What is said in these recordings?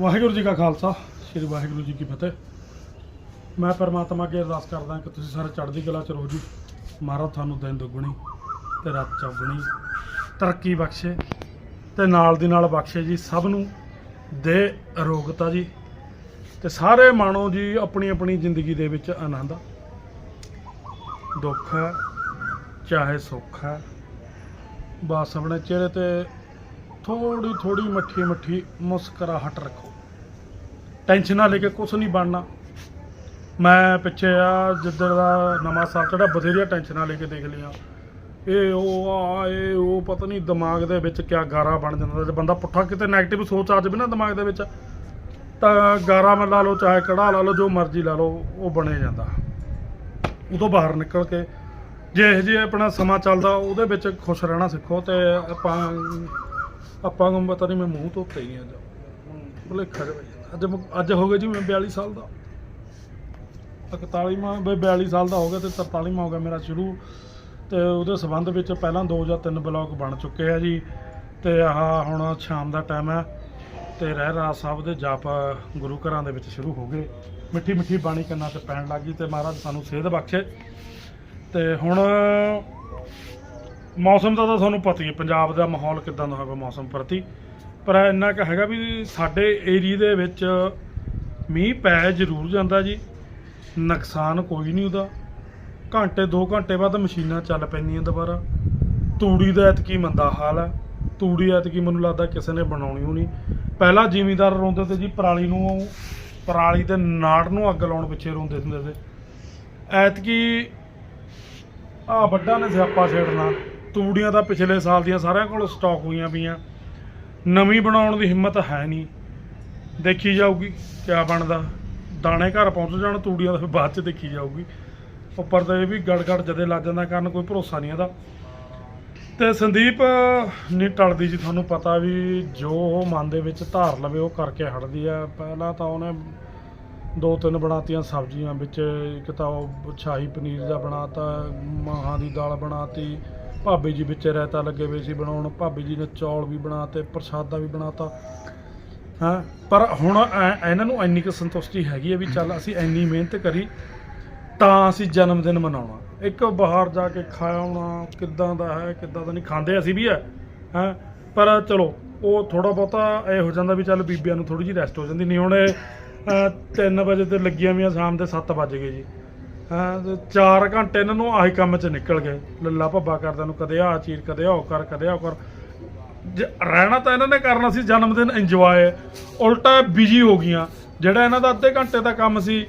ਵਾਹਿਗੁਰੂ ਜੀ ਕਾ ਖਾਲਸਾ, ਸ੍ਰੀ ਵਾਹਿਗੁਰੂ ਜੀ ਕੀ ਫਤਿਹ। ਮੈਂ ਪਰਮਾਤਮਾ ਅੱਗੇ ਅਰਦਾਸ ਕਰਦਾ ਕਿ ਤੁਸੀਂ ਸਾਰੇ ਚੜ੍ਹਦੀ ਕਲਾ ਚ ਰਹੋ ਜੀ। ਮਹਾਰਾਜ ਤੁਹਾਨੂੰ ਦਿਨ ਦੁੱਗਣੀ ਤੇ ਰਾਤ ਚੌਗਣੀ। ਤਰੱਕੀ ਬਖਸ਼ੇ ਤੇ ਨਾਲ ਦੀ ਨਾਲ ਬਖਸ਼ੇ ਜੀ, ਸਭ ਨੂੰ ਦੇ ਅਰੋਗਤਾ ਜੀ। ਤੇ ਸਾਰੇ ਮਾਣੋ ਜੀ ਆਪਣੀ ਆਪਣੀ ਜ਼ਿੰਦਗੀ ਦੇ ਵਿੱਚ ਆਨੰਦ। ਦੁੱਖ ਹੈ, ਚਾਹੇ ਸੁੱਖ ਹੈ, ਬਸ ਆਪਣੇ ਚਿਹਰੇ ਤੇ ਥੋੜੀ ਥੋੜੀ ਮੱਠੀ ਮੱਠੀ ਮੁਸਕਰਾਹਟ ਰੱਖੋ। ਟੈਨਸ਼ਨ ਲੈ ਕੇ ਕੁਝ ਨਹੀਂ ਬਣਨਾ। ਮੈਂ ਪਿੱਛੇ ਆ ਜਿੱਦਣ ਦਾ ਨਵਾਂ ਸਾਲ ਚੜਾ ਬਥੇਰੀਆਂ ਟੈਨਸ਼ਨਾਂ ਲੈ ਕੇ ਦੇਖ ਲਈਆਂ। ਇਹ ਉਹ ਆ, ਇਹ ਉਹ, ਪਤਾ ਨਹੀਂ ਦਿਮਾਗ ਦੇ ਵਿੱਚ ਕਿਆ ਗਾਰਾ ਬਣ ਜਾਂਦਾ ਜੇ ਬੰਦਾ ਪੁੱਠਾ ਕਿਤੇ 네ਗੇਟਿਵ ਸੋਚ ਆ ਜਾਵੇ ਨਾ ਦਿਮਾਗ ਦੇ ਵਿੱਚ, ਤਾਂ ਗਾਰਾ ਮੈਂ ਲਾ ਲਓ, ਚਾਹੇ ਕੜਾ ਲਾ ਲਓ, ਜੋ ਮਰਜ਼ੀ ਲਾ ਲਓ, ਉਹ ਬਣੇ ਜਾਂਦਾ। ਉਹ ਤੋਂ ਬਾਹਰ ਨਿਕਲ ਕੇ ਜੇ ਇਹ ਜੇ ਆਪਣਾ ਸਮਾਂ ਚੱਲਦਾ, ਉਹਦੇ ਵਿੱਚ ਖੁਸ਼ ਰਹਿਣਾ ਸਿੱਖੋ ਤੇ ਆਪਾਂ ਆਪਾਂ ਨੂੰ ਪਤਾ ਨਹੀਂ ਮੈਂ ਮੂੰਹ ਧੋਤੇ ਹੀ ਅੱਜ ਭੁਲੇਖਾ ਜਿਹਾ। ਅੱਜ ਅੱਜ ਹੋ ਗਿਆ ਜੀ ਮੈਂ 42 ਸਾਲ ਦਾ। 41ਵਾਂ ਬਈ 42 ਸਾਲ ਦਾ ਹੋ ਗਿਆ ਤੇ 43ਵਾਂ ਹੋ ਗਿਆ ਮੇਰਾ ਸ਼ੁਰੂ। ਤੇ ਉਹਦੇ ਸੰਬੰਧ ਵਿੱਚ ਪਹਿਲਾਂ ਦੋ ਜਾਂ ਤਿੰਨ ਬਲੌਗ ਬਣ ਚੁੱਕੇ ਆ ਜੀ। ਤੇ ਆਹ ਹੁਣ ਸ਼ਾਮ ਦਾ ਟਾਈਮ ਹੈ ਤੇ ਰਹਿ ਰਾਜ ਸਾਹਿਬ ਦੇ ਜਾਪ ਗੁਰੂ ਘਰਾਂ ਦੇ ਵਿੱਚ ਸ਼ੁਰੂ ਹੋ ਗਏ। ਮਿੱਠੀ ਮਿੱਠੀ ਬਾਣੀ ਕੰਨਾਂ ਤੇ ਪੈਣ ਲੱਗੀ ਤੇ ਮਹਾਰਾਜ ਸਾਨੂੰ ਸਿਹਤ ਬਖਸ਼ੇ। ਤੇ ਹੁਣ ਮੌਸਮ ਦਾ ਤਾਂ ਤੁਹਾਨੂੰ ਪਤਾ ਹੀ ਹੈ, ਪੰਜਾਬ ਦਾ ਮਾਹੌਲ ਕਿਦਾਂ ਦਾ ਹੋਵੇ ਮੌਸਮ ਪ੍ਰਤੀ। ਪਰ ਇੰਨਾ ਕੁ ਹੈਗਾ ਵੀ ਸਾਡੇ ਏਰੀਆ ਦੇ ਵਿੱਚ ਮੀਂਹ ਪੈ ਜ਼ਰੂਰ ਜਾਂਦਾ ਜੀ। ਨੁਕਸਾਨ ਕੋਈ ਨਹੀਂ ਉਹਦਾ। ਘੰਟੇ 2 ਘੰਟੇ ਬਾਅਦ ਮਸ਼ੀਨਾਂ ਚੱਲ ਪੈਂਦੀਆਂ ਦੁਬਾਰਾ। ਤੂੜੀ ਦਾ ਐਤਕੀ ਮੰਦਾ ਹਾਲ ਹੈ ਤੂੜੀ ਐਤਕੀ ਮੈਨੂੰ ਲੱਗਦਾ ਕਿਸੇ ਨੇ ਬਣਾਉਣੀ ਹੋਣੀ। ਪਹਿਲਾਂ ਜ਼ਿਮੀਂਦਾਰ ਰੋਂਦੇ ਤੇ ਜੀ, ਪਰਾਲੀ ਨੂੰ, ਪਰਾਲੀ ਦੇ ਨਾੜ ਨੂੰ ਅੱਗ ਲਾਉਣ ਪਿੱਛੇ ਰੋਂਦੇ ਹੁੰਦੇ ਤੇ ਐਤਕੀ ਆ ਵੱਡਾ ਨੇ ਸਿਆਪਾ ਛੇੜਨਾ। ਤੂੜੀਆਂ ਤਾਂ ਪਿਛਲੇ ਸਾਲ ਦੀਆਂ ਸਾਰਿਆਂ ਕੋਲ ਸਟਾਕ ਹੋਈਆਂ ਪਈਆਂ। ਨਵੀਂ ਬਣਾਉਣ ਦੀ ਹਿੰਮਤ ਹੈ ਨਹੀਂ। ਦੇਖੀ ਜਾਊਗੀ ਕਿਆ ਬਣਦਾ। ਦਾਣੇ ਘਰ ਪਹੁੰਚ ਜਾਣ, ਤੂੜੀਆਂ ਦਾ ਫਿਰ ਬਾਅਦ ਚ ਦੇਖੀ ਜਾਊਗੀ। ਉੱਪਰ ਤੇ ਇਹ ਵੀ ਗੜਗੜ ਜਦੇ ਲੱਗ ਜਾਂਦਾ, ਕਾਰਨ ਕੋਈ ਭਰੋਸਾ ਨਹੀਂ ਇਹਦਾ। ਤੇ ਸੰਦੀਪ, ਨਹੀਂ ਟਲਦੀ ਜੀ ਤੁਹਾਨੂੰ ਪਤਾ ਵੀ ਜੋ ਉਹ ਮਨ ਦੇ ਵਿੱਚ ਧਾਰ ਲਵੇ, ਉਹ ਕਰਕੇ ਹਟਦੀ ਆ। ਪਹਿਲਾਂ ਤਾਂ ਉਹਨੇ ਦੋ ਤਿੰਨ ਬਣਾਤੀਆਂ ਸਬਜ਼ੀਆਂ ਵਿੱਚ, ਇੱਕ ਤਾਂ ਉਹ ਸ਼ਾਹੀ ਪਨੀਰ ਦਾ ਬਣਾਤਾ, ਮਾਹਾਂ ਦੀ ਦਾਲ ਬਣਾਤੀ ਭਾਬੀ ਜੀ ਵਿੱਚ ਰਾਇਤਾ ਲੱਗੇ ਹੋਏ ਸੀ ਬਣਾਉਣ। ਭਾਬੀ ਜੀ ਨੇ ਚੌਲ ਵੀ ਬਣਾਤੇ, ਪ੍ਰਸ਼ਾਦਾ ਵੀ ਬਣਾਤਾ। ਹਾਂ? ਪਰ ਹੁਣ ਐ- ਇਹਨਾਂ ਨੂੰ ਇੰਨੀ ਕੁ ਸੰਤੁਸ਼ਟੀ ਹੈਗੀ ਹੈ ਵੀ ਚੱਲ ਅਸੀਂ ਇੰਨੀ ਮਿਹਨਤ ਕਰੀ, ਤਾਂ ਅਸੀਂ ਜਨਮ ਦਿਨ ਮਨਾਉਣਾ। ਇੱਕ ਬਾਹਰ ਜਾ ਕੇ ਖਾਣਾ ਕਿੱਦਾਂ ਦਾ ਹੈ, ਕਿੱਦਾਂ ਦਾ ਨਹੀਂ, ਖਾਂਦੇ ਅਸੀਂ ਵੀ ਹੈ ਹਾਂ? ਪਰ ਚਲੋ, ਉਹ ਥੋੜਾ ਬਹੁਤਾ ਇਹ ਹੋ ਜਾਂਦਾ ਵੀ ਚੱਲ ਬੀਬੀਆਂ ਨੂੰ ਥੋੜੀ ਜਿਹੀ ਰੈਸਟ ਹੋ ਜਾਂਦੀ। ਨਹੀਂ ਹੁਣ ਇਹ 3 ਵਜੇ ਤੇ ਲੱਗੀਆਂ ਵੀਆਂ, ਸ਼ਾਮ ਦੇ 7 ਵੱਜ ਗਏ ਜੀ। ਹਾਂ, ਤੇ 4 ਘੰਟੇ ਇਹਨਾਂ ਨੂੰ ਆਹੀ ਕੰਮ 'ਚ ਨਿਕਲ ਗਏ। ਲੱਲਾ ਭੱਬਾ ਕਰਦਿਆਂ ਨੂੰ, ਕਦੇ ਆਹ ਚੀਰ ਕਦੇ ਆਹ ਕਰ, ਕਦੇ ਆਹ ਕਰ। ਜ- ਰਹਿਣਾ ਤਾਂ ਇਹਨਾਂ ਨੇ ਕਰਨਾ ਸੀ, ਜਨਮ ਦਿਨ ਇੰਜੋਏ ਉਲਟਾ ਬਿਜ਼ੀ ਹੋ ਗਈਆਂ। ਜਿਹੜਾ ਇਹਨਾਂ ਦਾ ਅੱਧੇ ਘੰਟੇ ਦਾ ਕੰਮ ਸੀ,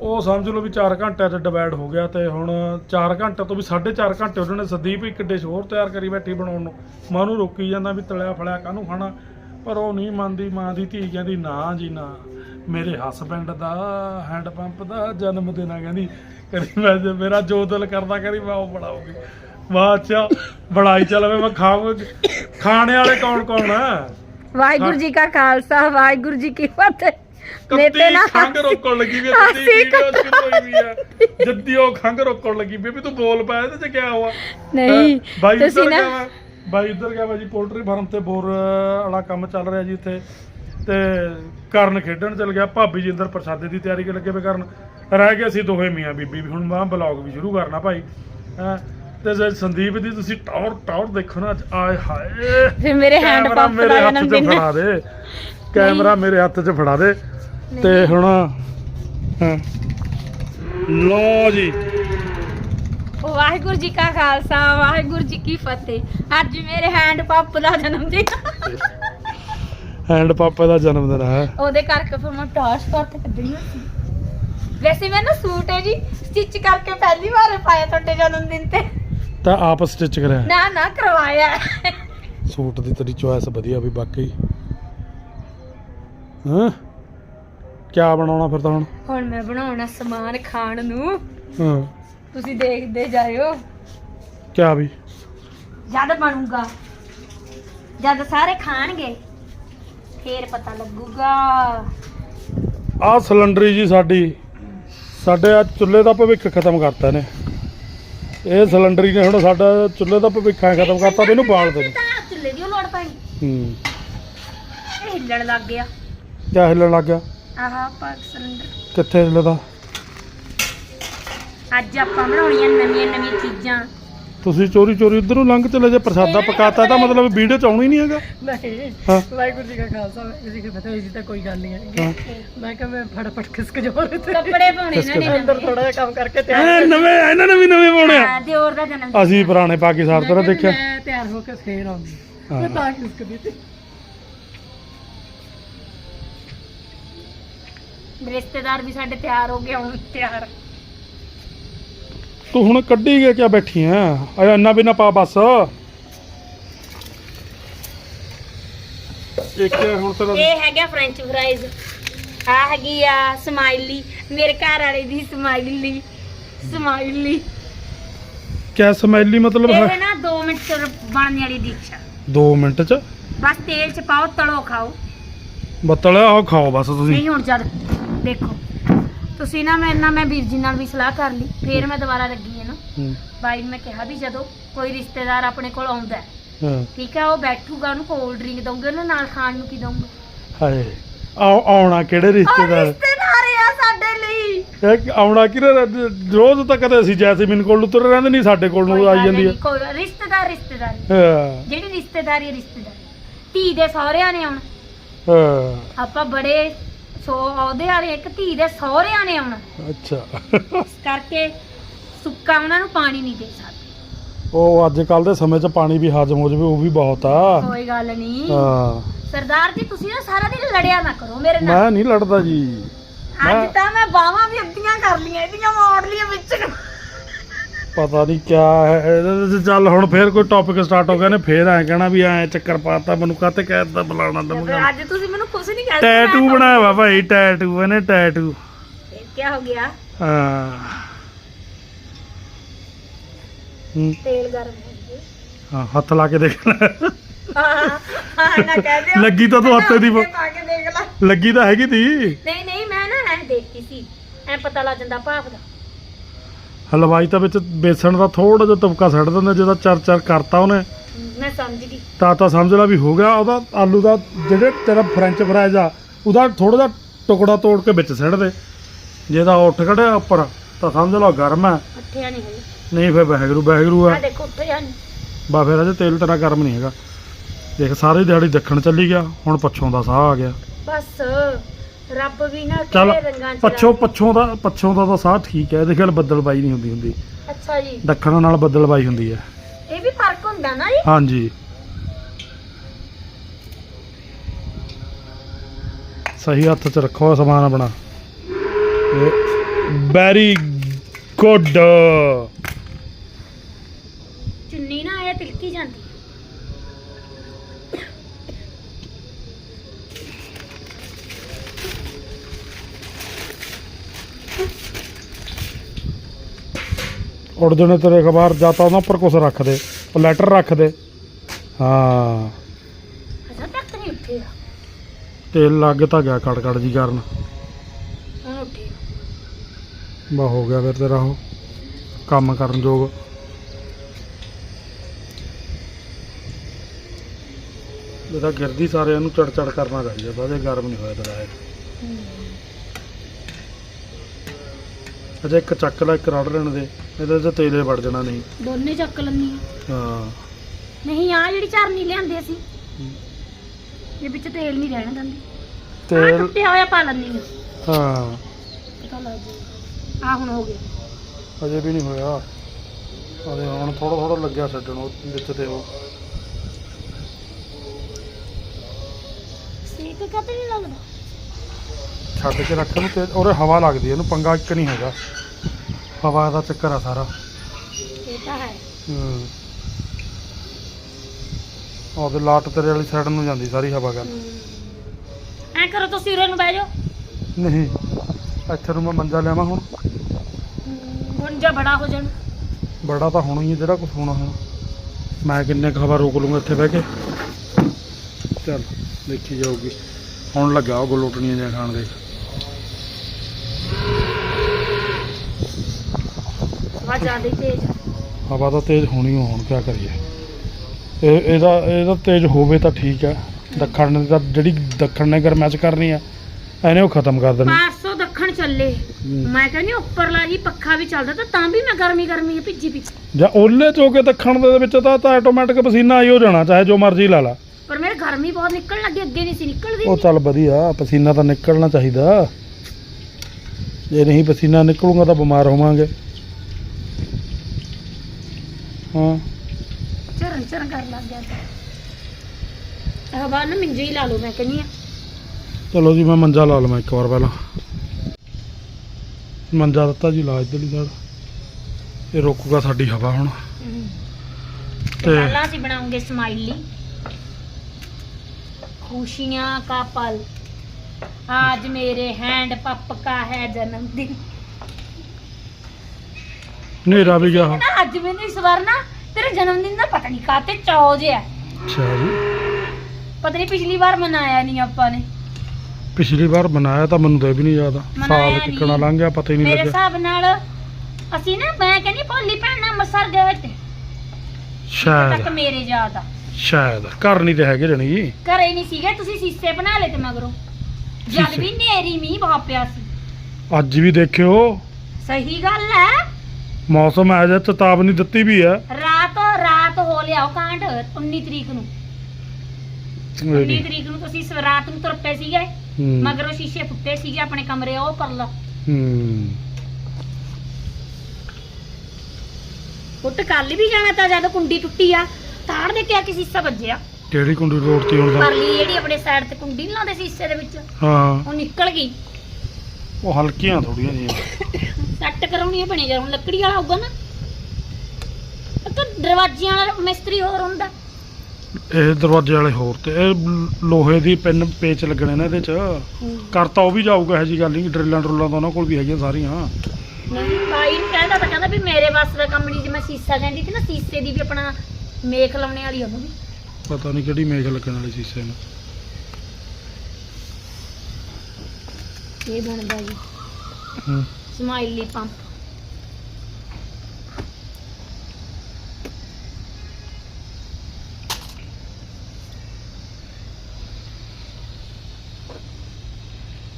ਉਹ ਸਮਝ ਲਓ ਵੀ 4 ਘੰਟਿਆਂ 'ਚ ਡਿਵਾਈਡ ਹੋ ਗਿਆ ਤੇ ਹੁਣ 4 ਘੰਟੇ ਤੋਂ ਵੀ 4.5 ਘੰਟੇ ਉਹਨਾਂ ਨੇ ਸੰਦੀਪ ਇੱਕ ਡਿਸ਼ ਹੋਰ ਤਿਆਰ ਕਰੀ ਬੈਠੀ ਬਣਾਉਣ ਨੂੰ। ਮਾਂ ਨੂੰ ਰੋਕੀ ਜਾਂਦਾ ਵੀ ਤਲਿਆ ਫਲਿਆ ਕਾਹਨੂੰ ਖਾਣਾ? ਪਰ ਉਹ ਨਹੀਂ ਮੰਨਦੀ, ਮਾਂ ਦੀ ਧੀ ਕਹਿੰਦੀ, ਨਾ ਜੀ, ਨਾ। ਮੇਰੇ ਹਸਬੈਂਡ ਦਾ ਹੈਂਡ ਪੰਪ ਦਾ ਜਨਮ ਦਿਨ ਆ ਕਹਿੰਦੀ ਕਰੀ ਮੈਂ ਜੇ ਮੇਰਾ ਜੋ ਦਿਲ ਕਰਦਾ ਕਰੀ ਮੈਂ ਉਹ ਬਣਾਉਗੀ। ਵਾਹ ਅੱਛਾ ਬਣਾਈ ਚੱਲ ਵੇ ਮੈਂ ਖਾਵਾਂਗਾ ਖਾਣੇ ਵਾਲੇ ਕੌਣ ਕੌਣ ਆ? ਵਾਹਿਗੁਰੂ ਜੀ ਕਾ ਖਾਲਸਾ ਵਾਹਿਗੁਰੂ ਜੀ ਕੀ ਫਤਿਹ। ਤੇ ਕੱਤੀ ਨਾ ਖੰਗ ਰੋਕਣ ਲੱਗੀ ਵੀ ਕੱਤੀ ਵੀਡੀਓ ਸ਼ੁਰੂ ਹੋਈ ਵੀ ਆ। ਜੱਦੀ ਉਹ ਖੰਗ ਰੋਕਣ ਲੱਗੀ ਵੀ ਤੂੰ ਬੋਲ ਪਾਇਆ ਇਹਦੇ ਚ ਕਿਆ ਹੋਆ? ਨਹੀਂ? ਬਾਈ ਤੁਸੀਂ ਨਾ ਬਾਈ ਉੱਧਰ ਗਿਆ ਜੀ ਪੋਲਟਰੀ ਫਾਰਮ ਤੇ ਬੋਰ ਵਾਲਾ ਕੰਮ ਚੱਲ ਰਿਹਾ ਜੀ ਇੱਥੇ। ਤੇ ਕਰਨ ਖੇਡਣ ਚਲ ਗਿਆ ਭਾਬੀ ਜੀ ਅੰਦਰ ਪ੍ਰਸ਼ਾਦੇ ਦੀ ਤਿਆਰੀ ਲੱਗੇ ਵੇ ਕਰਨ। ਰਹਿ ਗਏ ਅਸੀਂ ਦੋਵੇਂ ਮੀਆਂ ਬੀਬੀ ਵੀ ਹੁਣ ਮੈਂ ਬਲੌਗ ਵੀ ਸ਼ੁਰੂ ਕਰਨਾ ਭਾਈ? ਤੇ ਜੇ ਸੰਦੀਪ ਦੀ ਤੁਸੀਂ ਟੌਰ ਟੌਰ ਦੇਖੋ ਨਾ ਅੱਜ ਆਏ ਹਾਏ। ਫਿਰ ਮੇਰੇ ਹੈਂਡ ਪੰਪ ਮੇਰੇ ਦਾ ਹੱਥ ਜਨਮ 'ਚ ਦਿਨ ਫੜਾ ਦੇ। ਕੈਮਰਾ ਮੇਰੇ ਹੱਥ 'ਚ ਫੜਾ ਦੇ। ਤੇ ਹੁਣ ਲੋ ਜੀ। ਵਾਹਿਗੁਰੂ ਜੀ ਕਾ ਖਾਲਸਾ ਵਾਹਿਗੁਰੂ ਜੀ ਕੀ ਫਤਿਹ। ਅੱਜ ਮੇਰੇ ਹੈਂਡ ਪੰਪ ਦਾ ਜਨਮ ਦਿਨ। ਹੈਂਡ ਪਾਪਾ ਦਾ ਜਨਮ ਦਿਨ ਹੈ। ਉਹਦੇ ਕਰਕੇ ਫਿਰ ਮੈਂ ਟਾਸ ਕਰਕੇ ਕੱਢਣੀ ਸੀ। ਵੈਸੇ ਮੈਂ ਨਾ ਸੂਟ ਹੈ ਜੀ ਸਟਿਚ ਕਰਕੇ ਪਹਿਲੀ ਵਾਰ ਪਾਇਆ ਤੁਹਾਡੇ ਜਨਮ ਦਿਨ ਤੇ। ਤਾਂ ਆਪ ਸਟਿਚ ਕਰਿਆ। ਨਾ ਨਾ ਕਰਵਾਇਆ। ਹੈ। ਸੂਟ ਦੀ ਤੇਰੀ ਚੋਇਸ ਵਧੀਆ ਵੀ ਬਾਕੀ ਹਾਂ? ਕਿਆ ਬਣਾਉਣਾ ਫਿਰ ਤਾਂ ਹੁਣ? ਹੁਣ ਮੈਂ ਬਣਾਉਣਾ ਸਮਾਨ ਖਾਣ ਨੂੰ। ਹਾਂ। ਤੁਸੀਂ ਦੇਖਦੇ ਜਾਇਓ। ਕਿਆ ਵੀ? ਜਦ ਬਣੂਗਾ। ਜਦ ਸਾਰੇ ਖਾਣਗੇ। ਫੇਰ ਪਤਾ ਲੱਗੂਗਾ। ਆਹ ਸਿਲੰਡਰੀ ਜੀ ਸਾਡੀ ਸਾਡੇ ਆ ਚੁੱਲ੍ਹੇ ਦਾ ਭਵਿੱਖ ਖਤਮ ਕਰਤਾ ਨੇ ਇਹ ਸਿਲੰਡਰੀ ਨੇ ਹੁਣ ਸਾਡਾ ਚੁੱਲ੍ਹੇ ਦਾ ਭਵਿੱਖ ਐਂ ਖਤਮ ਕਰਤਾ ਵੀ ਇਹਨੂੰ ਬਾਲ ਦੇ ਤਾਂ ਚੁੱਲ੍ਹੇ ਦੀ ਓ ਲੋੜ ਪੈਣੀ ਹੂੰ। ਇਹ ਹਿੱਲਣ ਲੱਗ ਗਿਆ। ਕਿਆ ਹਿੱਲਣ ਲੱਗ ਗਿਆ? ਆਹ ਪਾਕ ਸਿਲੰਡਰ। ਕਿੱਥੇ ਹਿੱਲਦਾ? ਅੱਜ ਆਪਾਂ ਬਣਾਉਣੀਆਂ ਨਵੀਆਂ ਨਵੀਆਂ ਚੀਜ਼ਾਂ। ਤੁਸੀਂ ਚੋਰੀ ਚੋਰੀ ਉਧਰ ਨੂੰ ਲੰਘ ਚਲੇ ਜੇ ਪ੍ਰਸ਼ਾਦਾ ਪਕਾਤਾ ਤਾਂ ਮਤਲਬ ਵੀਡੀਓ ਚ ਆਉਣਾ ਹੀ ਨਹੀਂ ਹੈਗਾ। ਨਹੀਂ ਹਾਂ। ਵਾਹਿਗੁਰੂ ਜੀ ਕਾ ਖਾਲਸਾ ਵਾਹਿਗੁਰੂ ਜੀ ਕੀ ਫਤਿਹ ਤਾਂ ਕੋਈ ਗੱਲ ਨਹੀਂ ਹੈ। ਮੈਂ ਕਿਹਾ ਮੈਂ ਫਟਾਫਟ ਖਿਸਕ ਜਾ ਤੇ ਕੱਪੜੇ ਪਾਉਣੇ ਇਹਨਾਂ ਨੇ ਅੰਦਰ ਨਵੇਂ। ਥੋੜਾ ਜਿਹਾ ਕੰਮ ਕਰਕੇ ਤਿਆਰ ਐ ਨਵੇਂ ਇਹਨਾਂ ਨੇ ਵੀ ਨਵੇਂ ਪਾਉਣੇ ਆ। ਹਾਂ ਦਿਓਰ ਦਾ ਜਨਮ ਅਸੀਂ ਪੁਰਾਣੇ ਪਾਕਿਸਤਾਨ ਤੋਂ ਮੈਂ ਦੇਖਿਆ। ਮੈਂ ਤਿਆਰ ਹੋ ਕੇ ਫੇਰ ਆਉਂਦੀ। ਹਾਂ। ਮੈਂ ਤਾਂ ਖਿਸਕਦੀ ਸੀ। ਰਿਸ਼ਤੇਦਾਰ ਵੀ ਸਾਡੇ ਤਿਆਰ ਹੋ ਗਏ ਹੁਣ ਤਿਆਰ। ਤੂੰ ਹੁਣ ਕੱਢੀ ਗਿਆ ਕਿਆ ਬੈਠੀ ਆ ਆ ਇੰਨਾ ਵੀ ਨਾ ਪਾ ਬਸ। ਇੱਕ ਹੁਣ ਤੇਰਾ ਇਹ ਹੈਗਾ ਫ੍ਰੈਂਚ ਫਰਾਈਜ਼ ਆ ਹੈਗੀ ਆ ਸਮਾਈਲੀ ਮੇਰੇ ਘਰ ਵਾਲੇ ਦੀ ਸਮਾਈਲੀ ਸਮਾਈਲੀ ਕਿਆ ਸਮੈਲੀ ਮਤਲਬ ਹੈ? ਇਹ ਨਾ 2 ਮਿੰਟ ਚ ਬਣਨ ਵਾਲੀ ਡਿਸ਼ ਆ। 2 ਮਿੰਟ ਚ? ਬਸ ਤੇਲ ਚ ਪਾਓ ਤਲੋ ਖਾਓ। ਬਤਲਿਆ ਆਓ ਖਾਓ ਬਸ ਤੁਸੀਂ। ਨਹੀਂ ਹੁਣ ਜਦ ਦੇਖੋ। ਤੁਸੀਂ ਨਾ ਮੈਂ ਨਾ ਮੈਂ ਵੀਰ ਜੀ ਨਾਲ ਵੀ ਸਲਾਹ ਕਰ ਲਈ ਫੇਰ ਮੈਂ ਦੁਬਾਰਾ ਲੱਗੀ ਹੈ ਨਾ। ਹੂੰ, ਬਾਈ ਨੂੰ ਮੈਂ ਕਿਹਾ ਵੀ ਜਦੋਂ ਕੋਈ ਰਿਸ਼ਤੇਦਾਰ ਆਪਣੇ ਕੋਲ ਆਉਂਦਾ ਹੈ, ਹਾਂ। ਠੀਕ ਹੈ ਉਹ ਬੈਠੂਗਾ ਉਹਨੂੰ ਕੋਲਡ ਡਰਿੰਕ ਦਊਂਗੇ ਉਹਨੂੰ ਨਾਲ ਖਾਣ ਨੂੰ ਕੀ ਦਊਂਗੇ? ਹਾਏ ਆਓ ਆਉਣਾ ਕਿਹੜੇ ਰਿਸ਼ਤੇਦਾਰ? ਰਿਸ਼ਤੇਦਾਰ ਆ ਸਾਡੇ ਲਈ। ਇਹ ਆਉਣਾ ਕਿ ਰੋਜ਼ ਤਾਂ ਕਦੇ ਅਸੀਂ ਜੈਸਮੀਨ ਕੋਲ ਉਤਰ ਰਹਿੰਦੇ ਨਹੀਂ ਸਾਡੇ ਕੋਲ ਕੋਈ ਨੂੰ ਗੱਲ ਆਈ ਜਾਂਦੀ ਹੈ ਨਹੀਂ, ਕੋਈ ਰਿਸ਼ਤੇਦਾਰ ਰਿਸ਼ਤੇਦਾਰੀ। ਹਾਂ। ਜਿਹੜੀ ਰਿਸ਼ਤੇਦਾਰੀ ਹੈ ਰਿਸ਼ਤੇਦਾਰੀ। ਧੀ ਦੇ ਸਹੁਰਿਆਂ ਨੇ ਆਉਣਾ। ਹਾਂ। ਆਪਾਂ ਬੜੇ ਸੋ ਉਹਦੇ ਵਾਲੇ ਇੱਕ ਧੀ ਦੇ ਸਹੁਰਿਆਂ ਨੇ ਆਉਣਾ। ਅੱਛਾ। ਇਸ ਕਰਕੇ ਸੁੱਕਾ ਉਹਨਾਂ ਨੂੰ ਪਾਣੀ ਨਹੀਂ ਦੇ ਸਕਦੇ। ਉਹ ਅੱਜ ਕੱਲ ਦੇ ਸਮੇਂ 'ਚ ਪਾਣੀ ਵੀ ਹਾਜ਼ਮ ਹੋ ਜਾਵੇ ਉਹ ਵੀ ਬਹੁਤ ਆ। ਕੋਈ ਗੱਲ ਨਹੀਂ ਹਾਂ। ਸਰਦਾਰ ਜੀ ਤੁਸੀਂ ਨਾ ਸਾਰਾ ਦਿਨ ਲੜਿਆ ਨਾ ਕਰੋ ਮੇਰੇ ਨਾਲ। ਮੈਂ ਨਹੀਂ ਲੜਦਾ ਜੀ। ਮੈਂ- ਅੱਜ ਤਾਂ ਮੈਂ ਬਾਹਾਂ ਵੀ ਅੱਧੀਆਂ ਕਰ ਲੀਆਂ ਇਹਦੀਆਂ ਮੋੜ ਲੀਆਂ ਵਿੱਚ ਨੂੰ। ਪਤਾ ਨਹੀਂ ਕਿਆ ਹੈ। ਇਹਦੇ 'ਚ ਚੱਲ ਹੁਣ ਫੇਰ ਕੋਈ ਟੌਪਿਕ ਸਟਾਰਟ ਹੋ ਗਿਆ ਨੇ ਫੇਰ ਐ ਕਹਿਣਾ ਵੀ ਐ ਚੱਕਰ ਪਾਤਾ ਮੈਨੂੰ ਕਾਤੇ ਕਹਿ ਦਿੱਤਾ ਤੇ ਤੈਨੂੰ ਅੱਜ ਤੁਸੀਂ ਮੈਨੂੰ ਕੁਝ ਨਹੀਂ ਕਹਿ ਟੈਟੂ ਬਣਾਇਆ ਵਾ ਭਾਈ ਟੈਟੂ ਇਹਨੇ ਟੈਟੂ ਕੀ ਹੋ ਗਿਆ? ਹਾਂ। ਤੇਲ ਗਰਮ ਹੋ ਗਿਆ। ਹਾਂ ਹੱਥ ਲਾ ਕੇ ਦੇਖ ਲੈ। ਹਾਂ ਨਾ ਲੱਗੀ ਤਾਂ ਤੂੰ ਹੱਥੇ ਦੀ ਲੱਗੀ ਤਾਂ ਹੈਗੀ ਤੀ। ਨਹੀਂ ਨਹੀਂ ਮੈਂ ਨਾ ਐ ਦੇਖੀ ਸੀ। ਐ ਪਤਾ ਲੱਗ ਜਾਂਦਾ ਭਾਫ ਦਾ। ਹਲਵਾਈ ਤਾਂ ਵਿੱਚ ਬੇਸਣ ਦਾ ਥੋੜਾ ਜਿਹਾ ਤੁਪਕਾ ਛੱਡ ਦਿੰਦਾ ਜਿਹਦਾ ਚਰ ਚਰ ਕਰਤਾ ਉਹਨੇ। ਮੈਂ ਸਮਝ ਗਈ। ਤਾਂ ਤਾਂ ਸਮਝ ਲੈ ਵੀ ਹੋ ਗਿਆ ਉਹਦਾ ਆਲੂ ਦਾ ਜਿਹੜੇ ਤੇਰਾ ਫ੍ਰੈਂਚ ਫਰਾਈਜ਼ ਆ ਉਹਦਾ ਥੋੜਾ ਜਿਹਾ ਟੁਕੜਾ ਤੋੜ ਕੇ ਵਿੱਚ ਸਿੱਟ ਦੇ। ਜੇ ਤਾਂ ਉੱਠ ਖੜਿਆ ਉੱਪਰ ਤਾਂ ਸਮਝ ਲਓ ਗਰਮ ਹੈ। ਉੱਠਿਆ ਨਹੀਂ ਫਿਰ ਬਹਿਗਰੂ ਬਹਿਗਰੂ ਆ ਆ ਦੇਖੋ ਉੱਠਿਆ ਨਹੀਂ ਬਾ ਫਿਰ ਅਜੇ ਤੇਲ ਤੇਰਾ ਗਰਮ ਨਹੀਂ ਹੈਗਾ। ਦੇਖ ਸਾਰੀ ਦਿਹਾੜੀ ਦੱਖਣ ਚੱਲੀ ਗਿਆ ਹੁਣ ਪੱਛੋਂ ਦਾ ਸਾਹ ਆ ਗਿਆ। ਬਸ। ਰੱਬ ਵੀ ਨਾ ਚੱਲ ਕਿਹੜੇ ਰੰਗਾਂ ਚ ਪੱਛੋਂ ਪੱਛੋਂ ਦਾ ਪੱਛੋਂ ਦਾ ਤਾਂ ਸਾਹ ਠੀਕ ਹੈ ਇਹਦੇ ਖਿਆਲ ਬੱਦਲਬਾਈ ਨਹੀਂ ਹੁੰਦੀ ਹੁੰਦੀ। ਅੱਛਾ ਜੀ। ਦੱਖਣ ਨਾਲ ਬੱਦਲਬਾਈ ਹੁੰਦੀ ਹੈ। ਇਹ ਵੀ ਫ਼ਰਕ ਹੁੰਦਾ ਨਾ ਜੀ? ਹਾਂਜੀ। ਸਹੀ ਹੱਥ 'ਚ ਰੱਖੋ ਸਮਾਨ ਆਪਣਾ। ਵੈਰੀ ਗੁੱਡ ਉੜ ਜਣੇ ਤੇਰੇ ਅਖਬਾਰ ਜਾਤਾ ਉਹਨਾਂ ਉੱਪਰ ਕੁਛ ਰੱਖ ਦੇ ਉਹ ਲੈਟਰ ਰੱਖ ਦੇ। ਹਾਂ। ਅਜਾ ਤੱਕ ਨਹੀਂ ਉੱਠਿਆ। ਤੇਲ ਲੱਗ ਤਾਂ ਗਿਆ ਕੜਕੜ ਜੀ ਕਰਨ। ਹੁਣ ਉੱਠਿਆ ਬਾ ਹੋ ਗਿਆ ਫਿਰ ਤੇਰਾ ਉਹ ਕੰਮ ਕਰਨ ਯੋਗ। ਇਹਦਾ ਗਿਰਦੀ ਸਾਰੇ ਇਹਨੂੰ ਚੜ ਚੜ ਕਰਨਾ ਚਾਹੀਦਾ ਤਾਂ ਜੇ ਗਰਮ ਨਹੀਂ ਹੋਇਆ ਤੇਰਾ ਇਹ। ਅਜੇ ਇੱਕ ਚੱਕ ਲੈ ਇੱਕ ਰੜ ਲੈਣ ਦੇ। ਇਹਦੇ ਚ ਤੇਲੇ ਵੜ ਜਾਣਾ ਨਹੀਂ। ਦੋਨੇ ਚੱਕ ਲੰਨੀ ਹਾਂ। ਨਹੀਂ ਆ ਜਿਹੜੀ ਚਰਨੀ ਲਿਆਂਦੇ ਸੀ ਇਹ ਵਿੱਚ ਤੇਲ ਨਹੀਂ ਰਹਿਣ ਦਿੰਦੀ। ਤੇਲ ਟੁੱਟਿਆ ਹੋਇਆ ਪਾ ਲੰਨੀ ਆ। ਹਾਂ। ਪਤਾ ਲੱਗ ਜਾਊਗਾ ਆ ਹੁਣ ਹੋ ਗਿਆ। ਅਜੇ ਵੀ ਨਹੀਂ ਹੋਇਆ। ਅਰੇ ਹੁਣ ਥੋੜਾ ਥੋੜਾ ਲੱਗਿਆ ਛੱਡਣ ਉਹ ਵਿੱਚ ਤੇ ਉਹ। ਸੇਕ ਕਦੇ ਨਹੀਂ ਲੱਗਦਾ? ਛੱਡ ਕੇ ਰੱਖਣ ਤੇ ਉਹਦੇ ਹਵਾ ਲੱਗਦੀ ਹੈ, ਇਹਨੂੰ ਪੰਗਾ ਇੱਕ ਨਹੀਂ ਹੈਗਾ। ਹਵਾ ਦਾ ਚੱਕਰ ਆ ਸਾਰਾ। ਇਹ ਤਾਂ ਹੈ। ਹੂੰ। ਉਹਦੇ ਲਾਟ ਤੇਰੇ ਵਾਲੀ ਸਾਈਡ ਨੂੰ ਜਾਂਦੀ ਸਾਰੀ ਹਵਾ ਕਰ ਐ ਕਰੋ ਤੁਸੀਂ ਉਰੇ ਨੂੰ ਬਹਿ ਜਾਓ। ਨਹੀਂ ਇੱਥੇ ਨੂੰ ਮੈਂ ਮੰਜਾ ਲਿਆਵਾਂ ਹੁਣ। ਹੁਣ ਜਾ ਬੜਾ ਹੋ ਜਾਣ। ਬੜਾ ਤਾਂ ਹੋਣਾ ਹੀ ਹੈ ਜਿਹੜਾ ਕੁਛ ਹੋਣਾ ਹੁਣ। ਮੈਂ ਕਿੰਨੇ ਹਵਾ ਰੋਕ ਲੂੰਗਾ ਇੱਥੇ ਬਹਿ ਕੇ। ਚੱਲ ਦੇਖੀ ਜਾਊਗੀ। ਹੁਣ ਲੱਗਾ ਉਹ ਗਲੋਟਣੀਆਂ ਜਿਹਾ ਖਾਣ ਦੇ। ਵਾ ਜ਼ਿਆਦਾ ਹੀ ਤੇਜ਼। ਆ। ਹਵਾ ਤਾਂ ਤੇਜ਼ ਹੋਣੀ ਓ ਹੁਣ ਕੀ ਕਰੀਏ। ਇਹ ਇਹਦਾ ਇਹਦਾ ਤੇਜ਼ ਹੋਵੇ ਤਾਂ ਠੀਕ ਹੈ। ਦੱਖਣ ਨੇ ਤਾਂ ਜਿਹੜੀ ਦੱਖਣ ਨੇ ਗਰਮੈਸ਼ ਕਰਨੀ ਆ ਇਹਨੇ ਉਹ ਖਤਮ ਕਰ ਦੇਣੀ। 500 ਦੱਖਣ ਚੱਲੇ। ਮੈਂ ਕਹਿੰਦੀ ਉੱਪਰਲਾ ਜੀ ਪੱਖਾ ਵੀ ਚੱਲਦਾ ਤਾਂ ਤਾਂ ਵੀ ਮੈਂ ਗਰਮੀ ਗਰਮੀ ਭਿੱਜੀ ਭਿੱਜੀ। ਜਾਂ ਓਲੇ ਚੋ ਕੇ ਦੱਖਣ ਦੇ ਵਿੱਚ ਤਾਂ ਤਾਂ ਆਟੋਮੈਟਿਕ ਪਸੀਨਾ ਆਈ ਹੋ ਜਾਣਾ ਚਾਹੇ ਜੋ ਮਰਜ਼ੀ ਲਾ ਲਾ। ਪਰ ਮੇਰੇ ਗਰਮੀ ਬਹੁਤ ਨਿਕਲਣ ਲੱਗੀ ਅੱਗੇ ਨਹੀਂ ਸੀ ਨਿਕਲਦੀ। ਉਹ ਚੱਲ ਵਧੀਆ ਪਸੀਨਾ ਤਾਂ ਨਿਕਲਣਾ ਚਾਹੀਦਾ। ਜੇ ਨਹੀਂ ਪਸੀਨਾ ਨਿਕਲੂਗਾ ਤਾਂ ਬਿਮਾਰ ਹੋਵਾਂਗੇ। ਹਾਂ ਚਰਨ ਚਰਨ ਕਰ ਲੱਗ ਗਿਆ ਤਾਂ ਹਵਾ ਨਾ ਮਿੰਜੇ ਹੀ ਲਾ ਲਓ ਮੈਂ ਕਹਿੰਦੀ ਆ ਚਲੋ ਜੀ ਮੈਂ ਮੰਜਾ ਲਾ ਲਵਾਂ ਇੱਕ ਵਾਰ ਪਹਿਲਾਂ ਮੰਜਾ ਦਿੱਤਾ ਜੀ ਲਾ ਇੱਧਰਲੀ ਸਾਈਡ ਇਹ ਰੋਕੂਗਾ ਸਾਡੀ ਹਵਾ ਹੁਣ ਤੇ ਪਹਿਲਾਂ ਅਸੀਂ ਬਣਾਉਂਗੇ ਸਮਾਈਲੀ खुशियां का पल आज मेरे हैंड पप का है जन्मदिन ਨੇਰਾ ਵੀ ਗਿਆ। ਅੱਜ ਵੀ ਨਹੀਂ ਸਵਰਨਾ ਤੇਰੇ ਜਨਮ ਦਿਨ ਦਾ ਪਤਾ ਨਹੀਂ ਕਾਤੇ ਚੌਜ ਹੈ। ਅੱਛਾ ਜੀ। ਪਤਾ ਨਹੀਂ ਪਿਛਲੀ ਵਾਰ ਮਨਾਇਆ ਨਹੀਂ ਆਪਾਂ ਨੇ। ਪਿਛਲੀ ਵਾਰ ਮਨਾਇਆ ਤਾਂ ਮੈਨੂੰ ਤਾਂ ਵੀ ਨਹੀਂ ਯਾਦ ਸਾਲ ਮਨਾਇਆ ਲੰਘ ਗਿਆ ਪਤਾ ਹੀ ਨਹੀਂ ਮੇਰੇ ਹਿਸਾਬ ਨਾਲ ਅਸੀਂ ਨਾ ਮੈਂ ਕਹਿੰਦੀ ਭੋਲੀ ਭੈਣ ਨਾਲ ਮਸਰ ਗਏ ਤੇ। ਸ਼ਾਇਦ। ਤੱਕ ਮੇਰੇ ਯਾਦ ਆ। ਸ਼ਾਇਦ। ਘਰ ਨਹੀਂ ਤੇ ਹੈਗੇ ਜਣੀ ਘਰੇ ਨਹੀਂ ਸੀਗੇ ਤੁਸੀਂ ਸੀਸੇ ਬਣਾ ਲਏ ਤੇ ਮਗਰੋਂ। ਜਦ ਵੀ ਨੇਰੀ ਮੀਂਹ ਬਹੁਤ ਸੀ। ਅੱਜ ਵੀ ਦੇਖਿਓ। ਸਹੀ ਗੱਲ ਹੈ। ਮੌਸਮ ਐ ਜਿਹਾ ਚੇਤਾਵਨੀ ਦਿੱਤੀ ਵੀ ਹੈ ਰਾਤ ਰਾਤ ਹੋ ਲਿਆਓ ਕਾਂਡ 19 ਤਰੀਕ ਨੂੰ। 19 ਤਰੀਕ ਨੂੰ ਤੁਸੀਂ ਸ- ਰਾਤ ਨੂੰ ਤੁਰ ਪਏ ਸੀਗੇ ਹੂੰ। ਮਗਰੋਂ ਸ਼ੀਸ਼ੇ ਫੁੱਟੇ ਸੀਗੇ ਆਪਣੇ ਕਮਰੇ ਉਹ ਪਰਲਾ। ਹੂੰ। ਫੁੱਟ ਕੱਲ ਵੀ ਜਾਣਾ ਤਾਂ ਜਦ ਕੁੰਡੀ ਟੁੱਟੀ ਆ ਤਾੜ ਦੇ ਕੇ ਆ ਕੇ ਸੀਸਾ ਵੱਜਿਆ। ਕਿਹੜੀ ਕੁੰਡੀ ਰੋਡ ਤੇ ਹੁਣ ਦਾ ਪਰਲੀ ਜਿਹੜੀ ਆਪਣੇ ਸਾਈਡ ਤੇ ਕੁੰਡੀ ਨੀ ਲਾਉਂਦੇ ਸੀਸੇ ਦੇ ਵਿੱਚ ਹਾਂ। ਉਹ ਨਿਕਲ ਗਈ। ਉਹ ਹਲਕੀਆਂ ਥੋੜੀਆਂ ਜੀਆਂ ਸੈੱਟ ਕਰਾਉਣੀ ਬਣੀ ਜਾ ਹੁਣ ਲੱਕੜੀ ਵਾਲਾ ਹੋਊਗਾ ਨਾ ਇੱਕ ਦਰਵਾਜ਼ਿਆਂ ਵਾਲਾ ਮਿਸਤਰੀ ਹੋਰ ਹੁੰਦਾ। ਇਹ ਦਰਵਾਜ਼ੇ ਵਾਲੇ ਹੋਰ ਤੇ ਇਹ ਲੋਹੇ ਦੀ ਪਿੰਨ ਪੇਚ ਲੱਗਣੇ ਨੇ ਇਹਦੇ ਚ। ਕਰਤਾ ਉਹ ਵੀ ਜਾਊਗਾ ਇਹ ਜੀ ਗੱਲ ਨਹੀਂ ਡਰਿੱਲਾਂ ਡਰੁੱਲਾਂ ਤਾਂ ਉਹਨਾਂ ਕੋਲ ਵੀ ਹੈਗੀਆਂ ਸਾਰੀਆਂ। ਨਹੀਂ ਬਾਈ ਨੂੰ ਕਹਿੰਦਾ ਤਾਂ ਕਹਿੰਦਾ ਵੀ ਮੇਰੇ ਵੱਸ ਦਾ ਕੰਮ ਨਹੀਂ ਜੇ ਮੈਂ ਸੀਸਾ ਕਹਿੰਦੀ ਸੀ ਨਾ ਸੀਸੇ ਦੀ ਵੀ ਆਪਣਾ ਮੇਖ ਲਾਉਣੇ ਵਾਲੀ ਵੀ। ਪਤਾ ਨਹੀਂ ਕਿਹੜੀ ਮੇਖ ਲੱਗਣ ਵਾਲੀ ਸੀਸੇ ਨੂੰ। ਇਹ ਬਣਦਾ ਜੀ? ਹੂੰ। Smiley pump.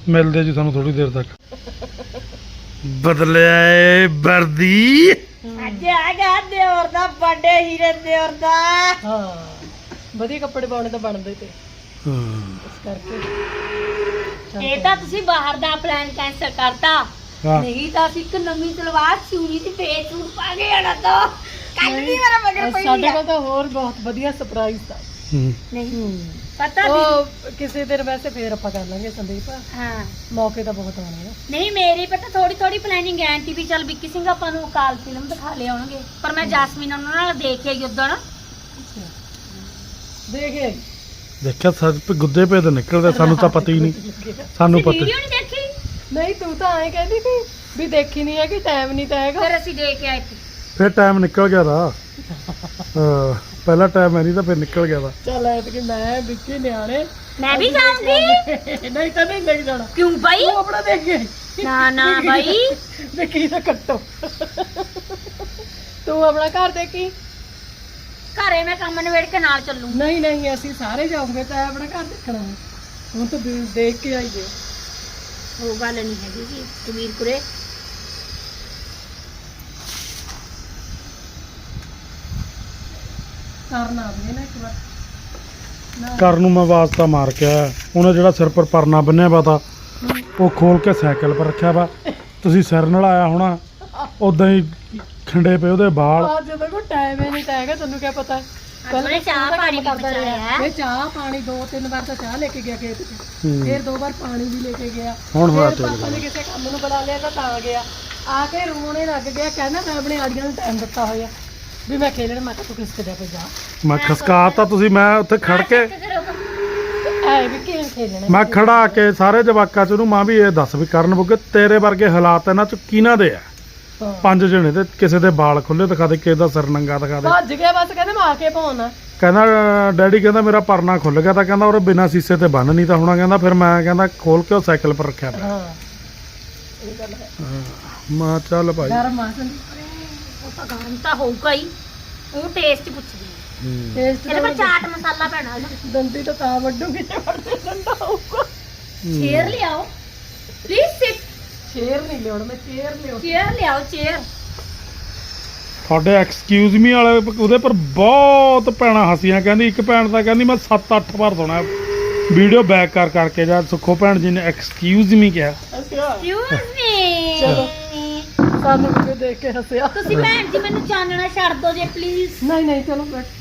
ਮਿਲਦੇ ਜੀ ਤੁਹਾਨੂੰ ਥੋੜੀ ਦੇਰ ਤੱਕ। ਬਦਲਿਆ ਏ ਵਰਦੀ। ਅੱਜ ਆ ਗਿਆ ਦਿਓਰ ਦਾ ਬਰਥਡੇ ਹੀਰੇ ਦਿਓਰ ਦਾ। ਹਾਂ ਵਧੀਆ ਕੱਪੜੇ ਪਾਉਣੇ ਤਾਂ ਬਣਦੇ ਤੇ। ਹਾਂ। ਇਸ ਕਰਕੇ। ਇਹ ਤਾਂ ਤੁਸੀਂ ਬਾਹਰ ਦਾ ਪਲਾਨ ਕੈਂਸਲ ਕਰਤਾ। ਹਾਂ। ਨਹੀਂ ਤਾਂ ਅਸੀਂ ਇੱਕ ਨਵੀਂ ਸਲਵਾਰ ਸਿਉਣੀ ਤੇ ਫੇਸ ਸੂਟ ਪਾ ਕੇ ਆਣਾ ਤਾਂ। ਕੱਲ ਵੀ ਮੇਰਾ ਮਗਰ ਪਈ ਸਾਡੇ ਆ। ਕੋਲ ਤਾਂ ਹੋਰ ਬਹੁਤ ਵਧੀਆ ਸਰਪ੍ਰਾਈਜ਼ ਦਾ ਹੂੰ। ਨਹੀਂ ਪਤਾ ਨਹੀਂ। ਉਹ ਕਿਸੇ ਦਿਨ ਵੈਸੇ ਫੇਰ ਆਪਾਂ ਕਰ ਲਾਂਗੇ ਸੰਦੀਪ। ਹਾਂ। ਮੌਕੇ ਤਾਂ ਬਹੁਤ ਆਉਣੇ ਆ। ਨਹੀਂ ਮੇਰੀ ਪਤਾ ਥੋੜੀ ਥੋੜੀ ਪਲੈਨਿੰਗ ਐ। ਟੀ ਵੀ ਚੱਲ ਵਿੱਕੀ ਸਿੰਘ ਆਪਾਂ ਨੂੰ ਕਾਲ ਫਿਲਮ ਦਿਖਾ ਲਿਆਉਣਗੇ ਪਰ ਮੈਂ ਜਾਸਮੀਨ ਉਹਨਾਂ ਨਾਲ ਦੇਖ ਆਈ ਉਦੋਂ। ਦੇਖੇ ਦੇਖਿਆ ਸੱਚ ਗੁੱਦੇ ਪੇ ਤਾਂ ਨਿਕਲਦੇ ਸਾਨੂੰ ਤਾਂ ਪਤਾ ਹੀ ਨਹੀਂ। ਸਾਨੂੰ ਪਤਾ। ਵੀਡੀਓ ਨਹੀਂ ਦੇਖੀ? ਨਹੀਂ ਤੂੰ ਤਾਂ ਐਂ ਕਹਿੰਦੀ ਸੀ ਵੀ ਦੇਖੀ ਨਹੀਂ ਹੈ ਕਿ ਟਾਈਮ ਨਹੀਂ ਤਾਂ ਹੈਗਾ। ਫਿਰ ਅਸੀਂ ਦੇਖ ਆਏ ਸੀ। ਫਿਰ ਟਾਈਮ ਨਿਕਲ ਗਿਆ ਦਾ ਹਾਂ ਪਹਿਲਾ ਟਾਈਮ ਹੈ ਨਹੀਂ ਤਾਂ ਫਿਰ ਨਿਕਲ ਗਿਆ ਦਾ ਚੱਲ ਐ ਕਿ ਮੈਂ ਵਿੱਕੀ ਨਿਆਣੇ। ਮੈਂ ਵੀ ਜਾਊਂਗੀ। ਨਹੀਂ। ਤਾਂ ਨਹੀਂ ਨਹੀਂ ਜਾਣਾ। ਕਿਉਂ ਬਾਈ? ਤੂੰ ਆਪਣਾ ਦੇਖ ਕੇ ਨਾ ਨਾ ਬਾਈ। ਵਿੱਕੀ ਦਾ ਕੱਟੋ। ਤੂੰ ਆਪਣਾ ਘਰ ਦੇਖੀ? ਘਰੇ ਮੈਂ ਕੰਮ ਨਿਬੇੜ ਕੇ ਨਾਲ ਚੱਲੂ। ਨਹੀਂ ਨਹੀਂ ਅਸੀਂ ਸਾਰੇ ਜਾਓਗੇ ਤਾਂ ਆਪਣਾ ਘਰ ਦੇਖਣਾ ਹੈ। ਹੁਣ ਤਾਂ ਦੇ- ਦੇਖ ਕੇ ਆਈਏ ਉਹ ਗੱਲ ਨਹੀਂ ਹੈਗੀ ਜੀ ਕਬੀਰ ਕੁਰੇ। ਕਰਨਾ ਨਾ ਇੱਕ ਵਾਰ। ਨਾ। ਘਰ ਨੂੰ ਮੈਂ ਵਾਸਤਾ ਮਾਰ ਕੇ ਆਇਆ। ਉਹਨੇ ਜਿਹੜਾ ਸਿਰ ਪਰ ਪਰਨਾ ਬੰਨਿਆ ਵਾ ਤਾ ਉਹ ਖੋਲ ਕੇ ਸਾਈਕਲ ਪਰ ਰੱਖਿਆ ਵਾ। ਤੁਸੀਂ ਸਿਰ ਨਾਲ ਆਇਆ ਹੋਣਾ ਉਦਾਂ ਹੀ ਖਿੰਡੇ ਪਏ ਉਹਦੇ ਵਾਲ। ਆ ਜਦੋਂ ਕੋ ਟਾਈਮ ਹੀ ਨਹੀਂ ਤਾਂ ਹੈਗਾ ਤੁਹਾਨੂੰ ਕੀ ਪਤਾ। ਉਹਨੇ ਚਾਹ ਪਾਣੀ ਵੀ ਕਰਦਾ ਰਿਹਾ। ਪਚਾਇਆ ਇਹ ਚਾਹ ਪਾਣੀ ਦੋ ਤਿੰਨ ਵਾਰ ਤਾਂ ਚਾਹ ਲੈ ਕੇ ਗਿਆ ਖੇਤ 'ਚ। ਹੂੰ। ਫਿਰ ਦੋ ਵਾਰ ਪਾਣੀ ਵੀ ਲੈ ਕੇ ਗਿਆ। ਹੁਣ ਹੋਇਆ ਫਿਰ ਚੱਲ ਪਾਪਾ ਨੇ ਕਿਸੇ ਕੰਮ ਨੂੰ ਬੁਲਾ ਲਿਆ ਤਾਂ ਤਾਂ ਗਿਆ। ਆ ਕੇ ਰੋਣੇ ਲੱਗ ਗਿਆ ਕਹਿੰਦਾ ਮੈਂ ਆਪਣੇ ਆੜੀਆਂ ਨੂੰ ਟਾਈਮ ਦਿੱਤਾ ਹੋਇਆ। ਵੀ ਮੈਂ ਖੇਲਣ ਮੈਂ ਕਿਹਾ ਤੂੰ ਕਿਸ ਕਿਤੇ ਜਾ ਮੈਂ ਖਸਕਾ ਤਾਂ ਤੁਸੀਂ ਮੈਂ ਉੱਥੇ ਖੜ ਕੇ ਐ ਵੀ ਕਿਹਨ ਖੇਲਣਾ ਮੈਂ ਖੜਾ ਕੇ ਸਾਰੇ ਜਵਾਕਾਂ ਚ ਉਹਨੂੰ ਮਾਂ ਵੀ ਇਹ ਦੱਸ ਵੀ ਕਰਨ ਬੁੱਗੇ ਤੇਰੇ ਵਰਗੇ ਹਾਲਾਤ ਇਹਨਾਂ ਚ ਕਿਹਨਾਂ ਦੇ ਆ। ਪੰਜ ਜਣੇ ਤੇ ਕਿਸੇ ਦੇ ਵਾਲ ਖੁੱਲੇ ਦਿਖਾ ਦੇ ਕਿਸੇ ਦਾ ਸਿਰ ਨੰਗਾ ਦਿਖਾ ਦੇ। ਭੱਜ ਗਿਆ ਬਸ ਕਹਿੰਦਾ ਮੈਂ ਆ ਕੇ ਪਾਉਣਾ। ਕਹਿੰਦਾ ਡੈਡੀ ਕਹਿੰਦਾ ਮੇਰਾ ਪਰਨਾ ਖੁੱਲ ਗਿਆ ਤਾਂ ਕਹਿੰਦਾ ਉਹ ਬਿਨਾਂ ਸੀਸੇ ਤੇ ਬੰਨ ਨਹੀਂ ਤਾਂ ਹੋਣਾ। ਕਹਿੰਦਾ ਫਿਰ ਮੈਂ ਕਹਿੰਦਾ ਖੋਲ ਕੇ ਉਹ ਸਾਈਕਲ ਪਰ ਰੱਖਿਆ ਪਿਆ। ਹਾਂ। ਇਹ ਗੱਲ ਹੈ। ਮੈਂ ਕਿਹਾ ਚੱਲ ਭਾਈ। ਗਰਮ ਸੰਦੀ ਉਹ ਤਾਂ ਗਰਮ ਤਾਂ ਹੋਊਗਾ ਹੀ। ਉਹ ਟੇਸਟ ਪੁੱਛਦੀ। ਟੇਸਟ ਇਹਦੇ ਪਰ ਚਾਟ ਮਸਾਲਾ ਪੈਣਾ। ਦੰਦੀ ਤਾਂ ਤਾਂ ਵੱਡੂਗੀ ਜੇ ਵੱਡੇ ਦੰਦਾ ਹੋਊਗਾ। ਚੇਅਰ ਲਿਆਓ। ਪਲੀਜ਼ ਸਿਟ ਸ਼ੇਰ ਨਹੀਂ ਲਿਆਉਣ ਮੈਂ ਚੇਅਰ ਲਿਆਉਣ ਚੇਅਰ ਲਿਆਓ ਚੇਅਰ ਤੁਹਾਡੇ ਐਕਸਕਿਊਜ਼ ਮੀ ਵਾਲੇ ਉਹਦੇ ਪਰ ਬਹੁਤ ਭੈਣਾਂ ਹਸੀਆਂ ਕਹਿੰਦੀ ਇੱਕ ਭੈਣ ਤਾਂ ਕਹਿੰਦੀ ਮੈਂ 7-8 ਵਾਰ ਸੁਣਿਆ ਵੀਡੀਓ ਬੈਕ ਕਰ ਕਰਕੇ ਜਾਂ ਸੁੱਖੋ ਭੈਣ ਜੀ ਨੇ ਐਕਸਕਿਊਜ਼ ਮੀ ਕਿਹਾ ਅੱਛਾ ਐਕਸਕਿਊਜ਼ ਮੀ ਚਲੋ। ਸਾਨੂੰ ਵੀਡੀਓ ਦੇਖ ਕੇ ਹੱਸਿਆ ਤੁਸੀਂ ਭੈਣ ਜੀ ਮੈਨੂੰ ਚਾਨਣਾ ਛੱਡ ਦਿਓ ਜੇ ਪਲੀਜ਼ नहीं नहीं चलो बैठ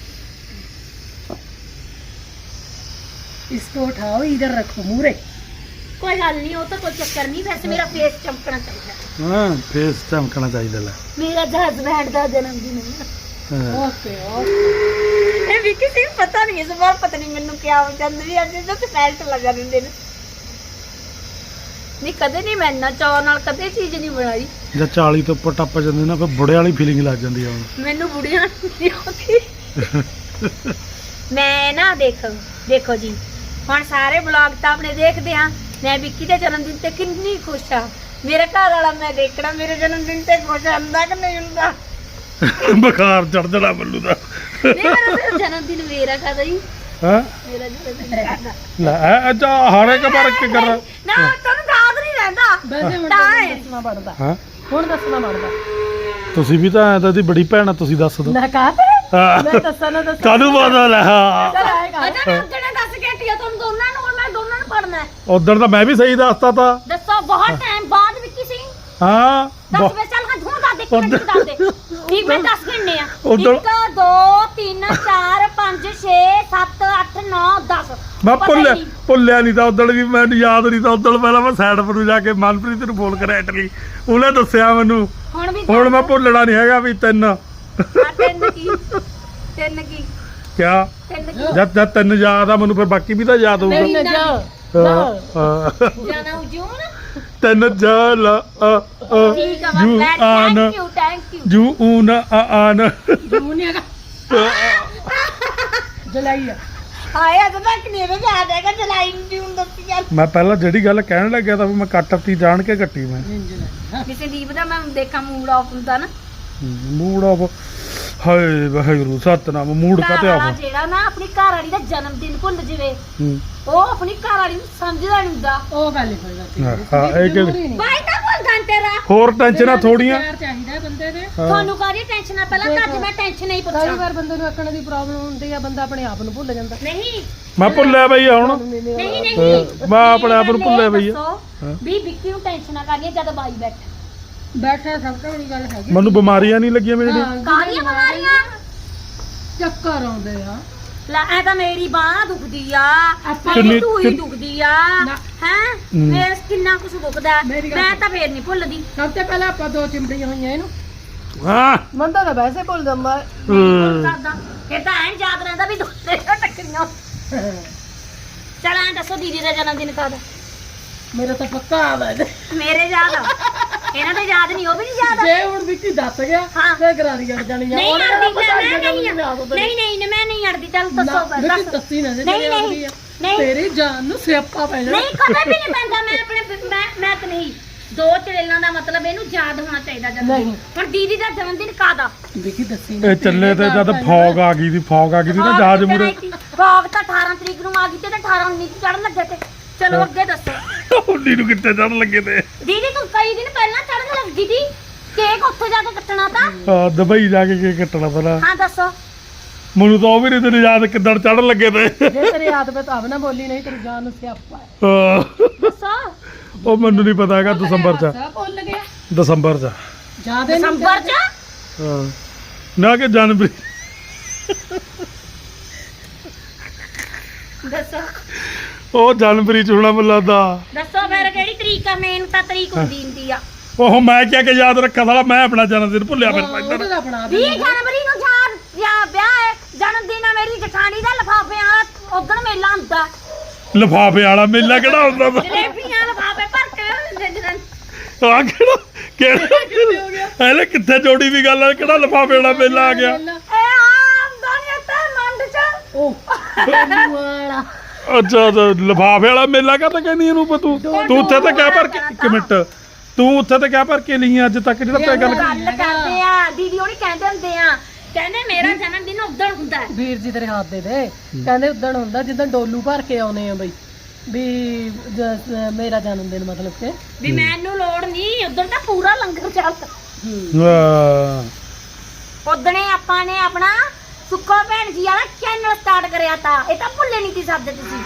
इसको उठाओ इधर रखो मुरे ਕੋਈ ਗੱਲ ਨਹੀਂ ਉਹ ਤਾਂ ਕੋਈ ਚੱਕਰ ਨਹੀਂ। ਵੈਸੇ ਮੇਰਾ ਫੇਸ ਚਮਕਣਾ ਚਾਹੀਦਾ। ਹਾਂ ਫੇਸ ਚਮਕਣਾ ਚਾਹੀਦਾ ਲੈ। ਮੇਰਾ ਹਸਬੈਂਡ ਦਾ ਜਨਮ ਦਿਨ ਹੈ। Okay okay. ਇਹ ਵਿੱਕੀ ਸਿੰਘ ਪਤਾ ਨਹੀਂ ਇਸ ਵਾਰ ਪਤਾ ਨਹੀਂ ਮੈਨੂੰ ਕਿਆ ਹੋ ਜਾਂਦਾ ਵੀ ਅੱਜ ਇਹਦਾ ਤੇ ਪੈਲਟ ਲਗਾ ਦਿੰਦੇ ਨੇ। ਨਹੀਂ ਕਦੇ ਨਹੀਂ ਮੈਂ ਇੰਨਾ ਚਾਅ ਨਾਲ ਕਦੇ ਚੀਜ਼ ਨਹੀਂ ਬਣਾਈ। ਜਾਂ 40 ਤੋਂ ਉੱਪਰ ਟੱਪ ਜਾਂਦੇ ਨਾ ਫਿਰ ਬੁੜੇ ਵਾਲੀ ਫੀਲਿੰਗ ਲੱਗ ਜਾਂਦੀ ਆ ਮੈਨੂੰ ਬੁੜੀਆਂ ਨਹੀਂ ਆਉਂਦੀ। ਮੈਂ ਨਾ ਦੇਖ ਦੇਖੋ ਜੀ ਹੁਣ ਸਾਰੇ ਬਲੌਗ ਤਾਂ ਆਪਣੇ ਦੇਖਦੇ ਆ ਮੈਂ ਵਿੱਕੀ ਦੇ ਜਨਮ ਦਿਨ ਤੇ ਕਿੰਨੀ ਖੁਸ਼ ਆ ਮੇਰੇ ਘਰ ਵਾਲਾ ਮੈਂ ਦੇਖਣਾ ਮੇਰੇ ਜਨਮ ਦਿਨ ਤੇ ਖੁਸ਼ ਹੁੰਦਾ ਕਿ ਨਹੀਂ ਹੁੰਦਾ? ਬੁਖਾਰ ਚੜ ਜਣਾ ਬੱਲੂ ਦਾ ਮੇਰਾ ਜਨਮ ਦਿਨ ਮੇਰਾ ਕਾਦਾ ਹੀ ਹਾਂ? ਮੇਰਾ ਜਨਮ ਦਿਨ ਤੁਸੀਂ ਵੀ ਤਾਂ ਐਂ ਦੀ ਬੜੀ ਭੈਣ ਆ ਤੁਸੀਂ ਦੱਸ ਦਿਓ। ਲੈ ਕਾ ਮੈਂ ਦੱਸਣਾ ਦੱਸ। ਕਾਹਨੂੰ ਪਤਾ ਲੈ ਹਾਂ। ਅੱਛਾ ਮੈਂ ਦੱਸ ਕੇ ਹਟਿਆ ਤੁਹਾਨੂੰ ਦੋਨਾਂ ਮੈਂ। ਉਦੋਂ ਤਾਂ ਮੈਂ ਵੀ ਸਹੀ ਦੱਸਤਾ ਤਾ। ਦੱਸੋ ਬਹੁਤ ਟਾਈਮ ਬਾਅਦ ਵਿੱਚ ਸੀ। ਹਾਂ। ਦੱਸ ਵੇ ਚੱਲ ਹਾਂ ਤੂੰ ਦੱਸ ਦੇ ਕਿੰਨੇ ਦੱਸ ਦੇ। ਠੀਕ ਮੈਂ ਦੱਸ ਗਿਣਨੇ ਆ। ਉੱਧਰ- 1 2 3 4 5 6 7 8 9 10 ਮੈਂ ਭੁੱਲਿਆ ਭੁੱਲਿਆ ਨਹੀਂ ਤਾਂ ਉਦੋਂ ਵੀ ਮੈਨੂੰ ਯਾਦ ਨਹੀਂ ਤਾਂ ਉਦੋਂ ਪਹਿਲਾਂ ਮੈਂ ਸੈਡਪੁਰ ਨੂੰ ਜਾ ਕੇ ਮਨਪ੍ਰੀਤ ਨੂੰ ਫੋਨ ਕਰਿਆ ਇਟਲੀ। ਉਹਨੇ ਦੱਸਿਆ ਮੈਨੂੰ। ਹੁਣ ਵੀ ਹੁਣ ਮੈਂ ਭੁੱਲਣਾ ਨਹੀਂ ਹੈਗਾ ਵੀ ਤਿੰਨ। ਤਿੰਨ ਕੀ? ਤਿੰਨ ਕੀ? ਕਿਆ? ਤਿੰਨ ਜਦ ਜਦ ਤਿੰਨ ਯਾਦ ਆ ਮੈਨੂੰ ਫਿਰ ਬਾਕੀ ਵੀ ਤਾਂ ਯਾਦ ਹੋਊਗਾ। ਤਿੰਨ ਜਾ। ਤਨ ਜਾਲਾ ਆ ਆ ਜੂ ਆਨ। ਜੂ ਊਨ ਆ ਆਨ। ਜੂਨ ਹੈਗਾ। ਜੁਲਾਈ ਆ। ਆਇਆ ਤਾਂ ਤੱਕ ਨਹੀਂ ਇਹਦੇ ਜਾ ਦੇਗਾ ਜੁਲਾਈ ਨੂੰ ਜੂਨ ਦੱਸੀ ਗੱਲ ਮੈਂ ਪਹਿਲਾਂ ਜਿਹੜੀ ਗੱਲ ਕਹਿਣ ਲੱਗਿਆ ਤਾਂ ਮੈਂ ਕੱਟ ਆਪਤੀ ਜਾਣ ਕੇ ਕੱਟੀ ਮੈਂ। ਕਿਸੇ ਦੀਪ ਦਾ ਮੈਂ ਦੇਖਾਂ ਮੂਡ ਆਫ ਹੁੰਦਾ ਨਾ। ਮੂਡ ਆਪ ਹਾਏ ਵਾਹਿਗੁਰੂ ਸਤਨਾਮ ਮੂਡ ਕਾਤੇ ਭਰਾਵਾ ਆਪ ਜਿਹੜਾ ਨਾ ਆਪਣੀ ਘਰ ਵਾਲੀ ਦਾ ਜਨਮ ਦਿਨ ਭੁੱਲ ਜਵੇ ਉਹ ਆਪਣੀ ਘਰ ਵਾਲੀ ਨੂੰ ਸਮਝਦਾ ਨਹੀਂ ਹੁੰਦਾ। ਉਹ ਗੱਲ ਕੋਈ ਹਾਂ, ਹਾਂ ਇਹ ਕਿ ਬਾਈ ਤਾਂ ਭੁੱਲਦਾ ਨੀ ਹੋਰ ਟੈਨਸ਼ਨਾਂ ਥੋੜੀਆਂ ਪਿਆਰ ਚਾਹੀਦਾ ਬੰਦੇ ਦੇ ਤੁਹਾਨੂੰ ਕਾਹਦੀ ਟੈਨਸ਼ਨ ਪਹਿਲਾਂ ਘਰ 'ਚ ਮੈਂ ਟੈਨਸ਼ਨ ਹੀ ਕਈ ਵਾਰ ਬੰਦੇ ਨੂੰ ਅੱਕਣ ਦੀ ਪ੍ਰੋਬਲਮ ਹੁੰਦੀ ਆ ਬੰਦਾ ਆਪਣੇ ਆਪ ਨੂੰ ਭੁੱਲ ਜਾਂਦਾ। ਨਹੀਂ। ਮੈਂ ਭੁੱਲਿਆ ਬਈ ਹੁਣ। ਨਹੀਂ ਨਹੀਂ ਮੈਂ ਆਪਣੇ ਆਪ ਨੂੰ ਭੁੱਲਿਆ ਪਈ ਆ। ਵੀ ਵਿੱਕੀ ਨੂੰ ਟੈਨਸ਼ਨਾਂ ਕਰਨੀਆਂ ਜਦ ਬਾਈ ਬੈਠਾ। ਬੈਠਾ ਸਭ ਤੋਂ ਬੜੀ ਗੱਲ ਹੈਗੀ। ਮੈਨੂੰ ਬਿਮਾਰੀਆਂ ਨਹੀਂ ਲੱਗੀਆਂ ਮੇਰੇ ਹਾਂ, ਕਾਹਦੀਆਂ ਬਿਮਾਰੀਆਂ। ਚੱਕਰ ਆਉਂਦੇ ਆ। ਲੈ ਐ ਤਾਂ ਮੇਰੀ ਬਾਹ ਦੁਖਦੀ ਆ। ਆਪਾਂ- ਮੇਰੀ ਕਿੰਨੀ- ਢੂਈ ਕਿੰਨ- ਦੁਖਦੀ ਆ। ਨਾ। ਹੈ। ਮੇਰੇ ਕਿੰਨਾ ਕੁਝ ਦੁਖਦਾ ਹੈ। ਮੇਰੀ ਗੱਲ ਮੈਂ। ਤਾਂ ਫੇਰ ਨਹੀਂ ਭੁੱਲਦੀ। ਸਭ ਤੋਂ ਪਹਿਲਾਂ ਆਪਾਂ ਦੋ ਚਿੰਬੜੀਆਂ ਹੋਈਆਂ ਇਹਨੂੰ। ਹਾਂ। ਮੰਦਾ ਤਾਂ ਵੈਸੇ ਭੁੱਲ ਜਾਂਦਾ। ਨਹੀਂ ਭੁੱਲ ਹੂੰ। ਸਕਦਾ। ਇਹ ਤਾਂ ਐਂ ਯਾਦ ਰਹਿੰਦਾ ਵੀ ਦੋਨੇ ਟੱਕਰੀਆਂ। ਚਲ ਐਂ ਦੱਸੋ ਦੀਦੀ ਦਾ ਜਨਮ ਦਿਨ ਕਦ ਮੇਰਾ ਤਾਂ ਪੱਕਾ ਆਦਾ ਮੇਰੇ ਯਾਦ ਆ। ਇਹਨਾਂ ਦੇ ਯਾਦ ਨਹੀਂ ਉਹ ਵੀ ਨਹੀਂ ਯਾਦ ਆ। ਜੇ ਹੁਣ ਵਿੱਕੀ ਦੱਸ ਗਿਆ ਹਾਂ। ਤੇ ਗਰਾਰੀ ਅੜ ਜਾਣੀ ਆ। ਨਹੀਂ ਉਹਨੇ ਅੜਦੀ ਪਤਾ ਮੈਂ ਨਹੀਂ ਨਹੀਂ ਨਹੀਂ ਨਹੀਂ ਨਹੀਂ ਮੈਂ ਨਹੀਂ ਅੜਦੀ। ਚੱਲ ਦੱਸੋ ਨਾ, ਦੱਸ ਵਿੱਕੀ ਦੱਸੀ। ਨਾ ਜੇ ਨਹੀਂ, ਨਹੀਂ, ਆ। ਨਹੀਂ। ਤੇਰੀ ਜਾਨ ਨੂੰ ਸਿਆਪਾ ਪੈ ਜਾਣਾ। ਨਹੀਂ ਕਦੇ ਵੀ ਨਹੀਂ ਪੈਂਦਾ। ਮੈਂ ਆਪਣੇ ਮੈਂ ਮੈਂ ਤਾਂ ਨਹੀਂ। ਦੋ ਚੜੇਲਾਂ ਦਾ ਮਤਲਬ ਇਹਨੂੰ ਯਾਦ ਹੋਣਾ ਚਾਹੀਦਾ ਦਿਨ ਨਹੀਂ। ਹੁਣ ਦੀਦੀ ਦਾ ਜਨਮ ਦਿਨ ਕਾਦਾ ਵਿੱਕੀ ਦੱਸੀ ਨਾ ਇਹ ਚੱਲੇ ਤੇ ਜਦ ਫੌਗ ਆ ਗਈ ਦੀ ਫੌਗ ਆ ਗਈ ਦੀ ਨਾ ਜਹਾਜ਼ ਮੁਰੇ ਫੌਗ ਤਾਂ 18 ਤਰੀਕ ਨੂੰ ਆ ਗਈ ਤੇ 18 19 ਨੂੰ ਚੜਨ ਲੱਗੇ ਤੇ। ਚਲੋ ਅੱਗੇ ਦੱਸੋ। ਉੱਡੀ ਨੂੰ ਕਿੱਥੇ ਚੜਨ ਲੱਗੇ ਤੇ? ਦੀਦੀ ਤੂੰ ਕਈ ਦਿਨ ਪਹਿਲਾਂ ਚੜਨ ਲੱਗੀ ਦੀ ਕੇਕ ਉੱਥੇ ਜਾ ਕੇ ਕੱਟਣਾ ਤਾਂ। ਹਾਂ, ਦੁਬਈ ਜਾ ਕੇ ਕੀ ਕੱਟਣਾ ਪਹਿਲਾਂ। ਹਾਂ ਦੱਸੋ। ਮੈਨੂੰ ਤਾਂ ਉਹ ਵੀ ਨਹੀਂ ਤੈਨੂੰ ਯਾਦ ਕਿੱਦਣ ਚੜਨ ਲੱਗੇ ਤੇ। ਜੇ ਤੇਰੇ ਹੱਥ ਵਿੱਚ ਆਵ ਨਾ ਬੋਲੀ ਨਹੀਂ ਤੇਰੀ ਜਾਨ ਨੂੰ ਸਿਆਪਾ ਹੈ। ਹਾਂ, ਦੱਸੋ। ਉਹ ਮੈਨੂੰ ਨਹੀਂ ਪਤਾ ਹੈਗਾ ਦਸੰਬਰ ਚ। ਸਭ ਭੁੱਲ ਗਿਆ। ਦਸੰਬਰ ਚ। ਜਿਆਦੇ ਦਸੰਬਰ ਚ? ਹਾਂ। ਨਾ ਕਿ ਜਨਵਰੀ। ਦੱਸੋ। ਉਹ ਜਨਵਰੀ ਚ ਹੋਣਾ ਮੈਨੂੰ ਲੱਗਦਾ। ਦੱਸੋ ਫਿਰ ਕਿਹੜੀ ਤਰੀਕ ਆ? ਮੇਨ ਤਾਂ ਤਰੀਕ ਹੁੰਦੀ ਹੁੰਦੀ ਆ। ਉਹ ਮੈਂ ਕਿਹਾ ਕਿ ਯਾਦ ਰੱਖਾ ਸਾਲਾ ਮੈਂ ਆਪਣਾ ਜਨਮ ਦਿਨ ਭੁੱਲਿਆ ਫਿਰ ਉਹਦੇ ਇੱਧਰ ਦਾ ਆਪਣਾ 20 ਜਨਵਰੀ ਨੂੰ ਯਾਦ ਜਾਂ ਵਿਆਹ ਹੈ। ਜਨਮ ਦਿਨ ਆ ਮੇਰੀ ਜਠਾਣੀ ਦਾ ਲਫਾਫੇ ਵਾਲਾ ਉਦੋਂ ਮੇਲਾ ਹੁੰਦਾ। ਲਿਫਾਫੇ ਵਾਲਾ ਮੇਲਾ ਕਿਹੜਾ ਹੁੰਦਾ ਵਾ? ਜਲੇਬੀਆਂ ਲਫਾਫੇ ਭਰ ਕੇ ਹੁੰਦੇ ਜਦੋਂ ਆ ਕਿਹੜਾ ਕਿਹੜਾ? ਹਲੇ ਕਿੱਥੇ ਜੋੜੀ ਵੀ ਗੱਲ ਆ? ਕਿਹੜਾ ਲਿਫਾਫੇ ਵਾਲਾ ਮੇਲਾ ਆ ਗਿਆ? ਇਹ ਆਉਂਦਾ ਨਹੀਂ ਤਾਂ ਮੰਡ ਚ। ਉਹ ਵਾਲਾ। ਅੱਛਾ ਲਿਫਾਫੇ ਵਾਲਾ ਮੇਲਾ ਕਾ ਤਾਂ ਕਹਿੰਦੀ ਇਹਨੂੰ ਤੂੰ? ਤੂੰ ਉੱਥੇ ਤਾਂ ਕਹਿ ਭਰ ਕੇ ਇੱਕ ਮਿੰਟ। ਤੂੰ ਉੱਥੇ ਤਾਂ ਕਹਿ ਭਰ ਕੇ ਲਈ ਅੱਜ ਤੱਕ ਜਿਹੜਾ ਪੈ ਗੱਲ ਗੱਲ ਕਰਦੇ ਆ ਦੀਦੀ ਉਹਨੀ ਕਹਿੰਦੇ ਹੁੰਦੇ ਆ। ਕਹਿੰਦੇ ਮੇਰਾ ਜਨਮ ਦਿਨ ਉਦੋਂ ਹੁੰਦਾ ਹੈ। ਵੀਰ ਜੀ ਤੇਰੇ ਹੱਥ ਦੇ ਦੇ। ਕਹਿੰਦੇ ਉਦਣ ਹੁੰਦਾ ਜਿੱਦਣ ਡੋਲੂ ਭਰ ਕੇ ਆਉਨੇ ਆ ਬਈ। ਵੀ ਜ- ਮੇਰਾ ਜਨਮ ਦਿਨ ਮਤਲਬ ਕਿ। ਵੀ ਮੈਨੂੰ ਲੋੜ ਨਹੀਂ ਉਧਰ ਤਾਂ ਪੂਰਾ ਲੰਗਰ ਚੱਲਦਾ। ਵਾਹ। ਉਦਣੇ ਆਪਾਂ ਨੇ ਆਪਣਾ ਸੁੱਕਾ ਭੈਣ ਜੀ ਵਾਲਾ ਚੈਨਲ ਸਟਾਰਟ ਕਰਿਆ ਤਾਂ। ਇਹ ਤਾਂ ਭੁੱਲੇ ਨਹੀਂ ਸੀ ਸਕਦੇ ਤੁਸੀਂ।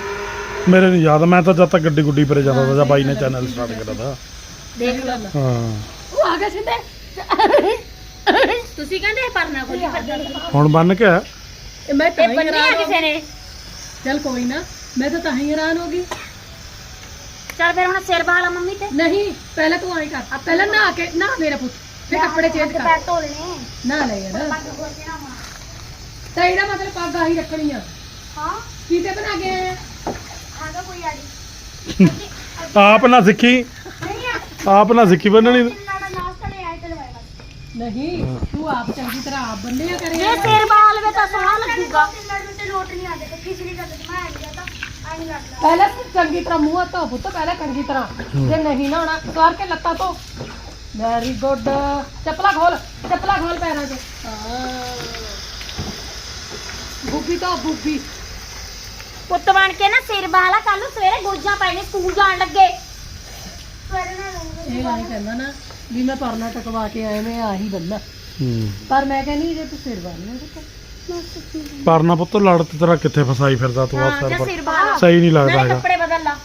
ਮੇਰੇ ਨਹੀਂ ਯਾਦ ਮੈਂ ਤਾਂ ਜਦ ਤੱਕ ਗੱਡੀ ਗੁੱਡੀ ਪਰੇ ਜਾਂਦਾ ਤਾ ਜਾਂ ਬਾਈ ਨੇ ਚੈਨਲ ਸਟਾਰਟ ਕਰਿਆ ਤਾ। ਦੇਖ ਲਓ। ਹਾਂ। ਉਹ ਆ ਗਿਆ ਸਿੰਦੇ ਤੁਸੀਂ ਕਹਿੰਦੇ ਪਰਨਾ ਖੋਲੀ ਫਿਰਦੇ। ਹੁਣ ਬੰਨ ਕੇ ਆ। ਇਹ ਮੈਂ ਤਾਂ ਹੀ ਬੰਨਿਆ ਹੈਰਾਨ ਹੋ ਕਿਸੇ ਨੇ। ਚੱਲ ਕੋਈ ਨਾ ਮੈਂ ਤਾਂ ਤਾਂ ਹੀ ਹੈਰਾਨ ਹੋ ਗਈ। ਚੱਲ ਫਿਰ ਹੁਣ ਸਿਰ ਬਾਲਾ ਮੰਮੀ ਤੇ। ਨਹੀਂ ਪਹਿਲਾਂ ਤੂੰ ਆਏ ਕਰ। ਪਹਿਲਾਂ ਨਹਾ ਕੇ ਨਹਾ ਮੇਰਾ ਪੁੱਤ। ਫਿਰ ਕੱਪੜੇ ਚੇਂਜ ਕਰ। ਪੈਰ ਧੋ ਲੈਣੇ। ਨਹਾ ਲੈ ਯਾਰ ਪੱਗ ਖੋਲ ਕੇ ਨਾ ਹੋਣਾ ਤਾਂ ਇਹਦਾ ਮਤਲਬ ਪੱਗ ਆਹੀ ਰੱਖਣੀ ਆ। ਹਾਂ। ਕਿਤੇ ਬਣਾ ਕੇ ਆਏ ਆ? ਆਗਾ ਕੋਈ ਆੜੀ ਆਪ ਨਾ ਸਿੱਖੀ। ਨਹੀਂ ਆ। ਆਪ ਨਾ ਸਿੱਖੀ ਬੰਨਣੀ। ਨਾਸਤਾ ਲੈ ਤੇ ਨਹੀਂ ਤੂੰ ਆਪ ਚੰਗੀ ਤਰ੍ਹਾਂ ਆਪ ਬੰਨਿਆ ਜੇ ਕਰਿਆ ਸਿਰ ਬਾਲ ਵੇ ਤਾਂ ਸੋਹਣਾ ਲੱਗੂਗਾ ਤੇ ਲੋਟ ਨਹੀਂ ਆਦੇ ਤੇ ਖਿਚੜੀ ਦਾ ਮੈਂ ਆ ਗਿਆ ਤਾਂ ਆਈ ਲੱਗਦਾ ਪਹਿਲਾਂ ਤੂੰ ਚੰਗੀ ਤਰ੍ਹਾਂ ਮੂੰਹ ਧੋ ਪੁੱਤ ਪਹਿਲਾਂ ਚੰਗੀ ਤਰ੍ਹਾਂ। ਜੇ ਨਹੀਂ ਨਹਾਉਣਾ ਸਵਾਰ ਕੇ ਲੱਤਾਂ ਧੋ। ਵੈਰੀ ਗੁੱਡ ਚੱਪਲਾਂ ਖੋਲ ਚੱਪਲਾਂ ਖੋਲ ਪੈਰਾਂ 'ਚ। ਬੁੱਬੀ ਤਾਂ ਬੁੱਬੀ। ਪੁੱਤ ਬਣ ਕੇ ਨਾ ਸਿਰ ਬਾਲਾ ਕੱਲ ਨੂੰ ਸਵੇਰੇ ਗੋਜਾਂ ਪਾਈਨੇ ਸਕੂਲ ਜਾਣ ਲੱਗੇ। ਸਵੇਰੇ ਨਾ ਇਹ ਨਹੀਂ ਕਹਿੰਦਾ ਨਾ ਵੀ ਮੈਂ ਪਰਨਾ ਟਕਵਾ ਕੇ ਆਇਆ ਮੈਂ ਆਹੀ ਬੰਨਾ। ਹੂੰ। ਪਰ ਮੈਂ ਕਹਿੰਦੀ ਜੇ ਤੂੰ ਸਿਰ ਪੁੱਤ ਪਰਨਾ ਪੁੱਤ ਲੜ ਤੇ ਤੇਰਾ ਕਿੱਥੇ ਫਸਾਈ ਫਿਰਦਾ ਤੂੰ ਆ ਹਾਂ ਜਾਂ ਸਿਰ ਸਹੀ ਨਹੀਂ ਲੱਗਦਾ ਨਾਲੇ ਹੈਗਾ। ਕੱਪੜੇ ਬਦਲ ਲਾ।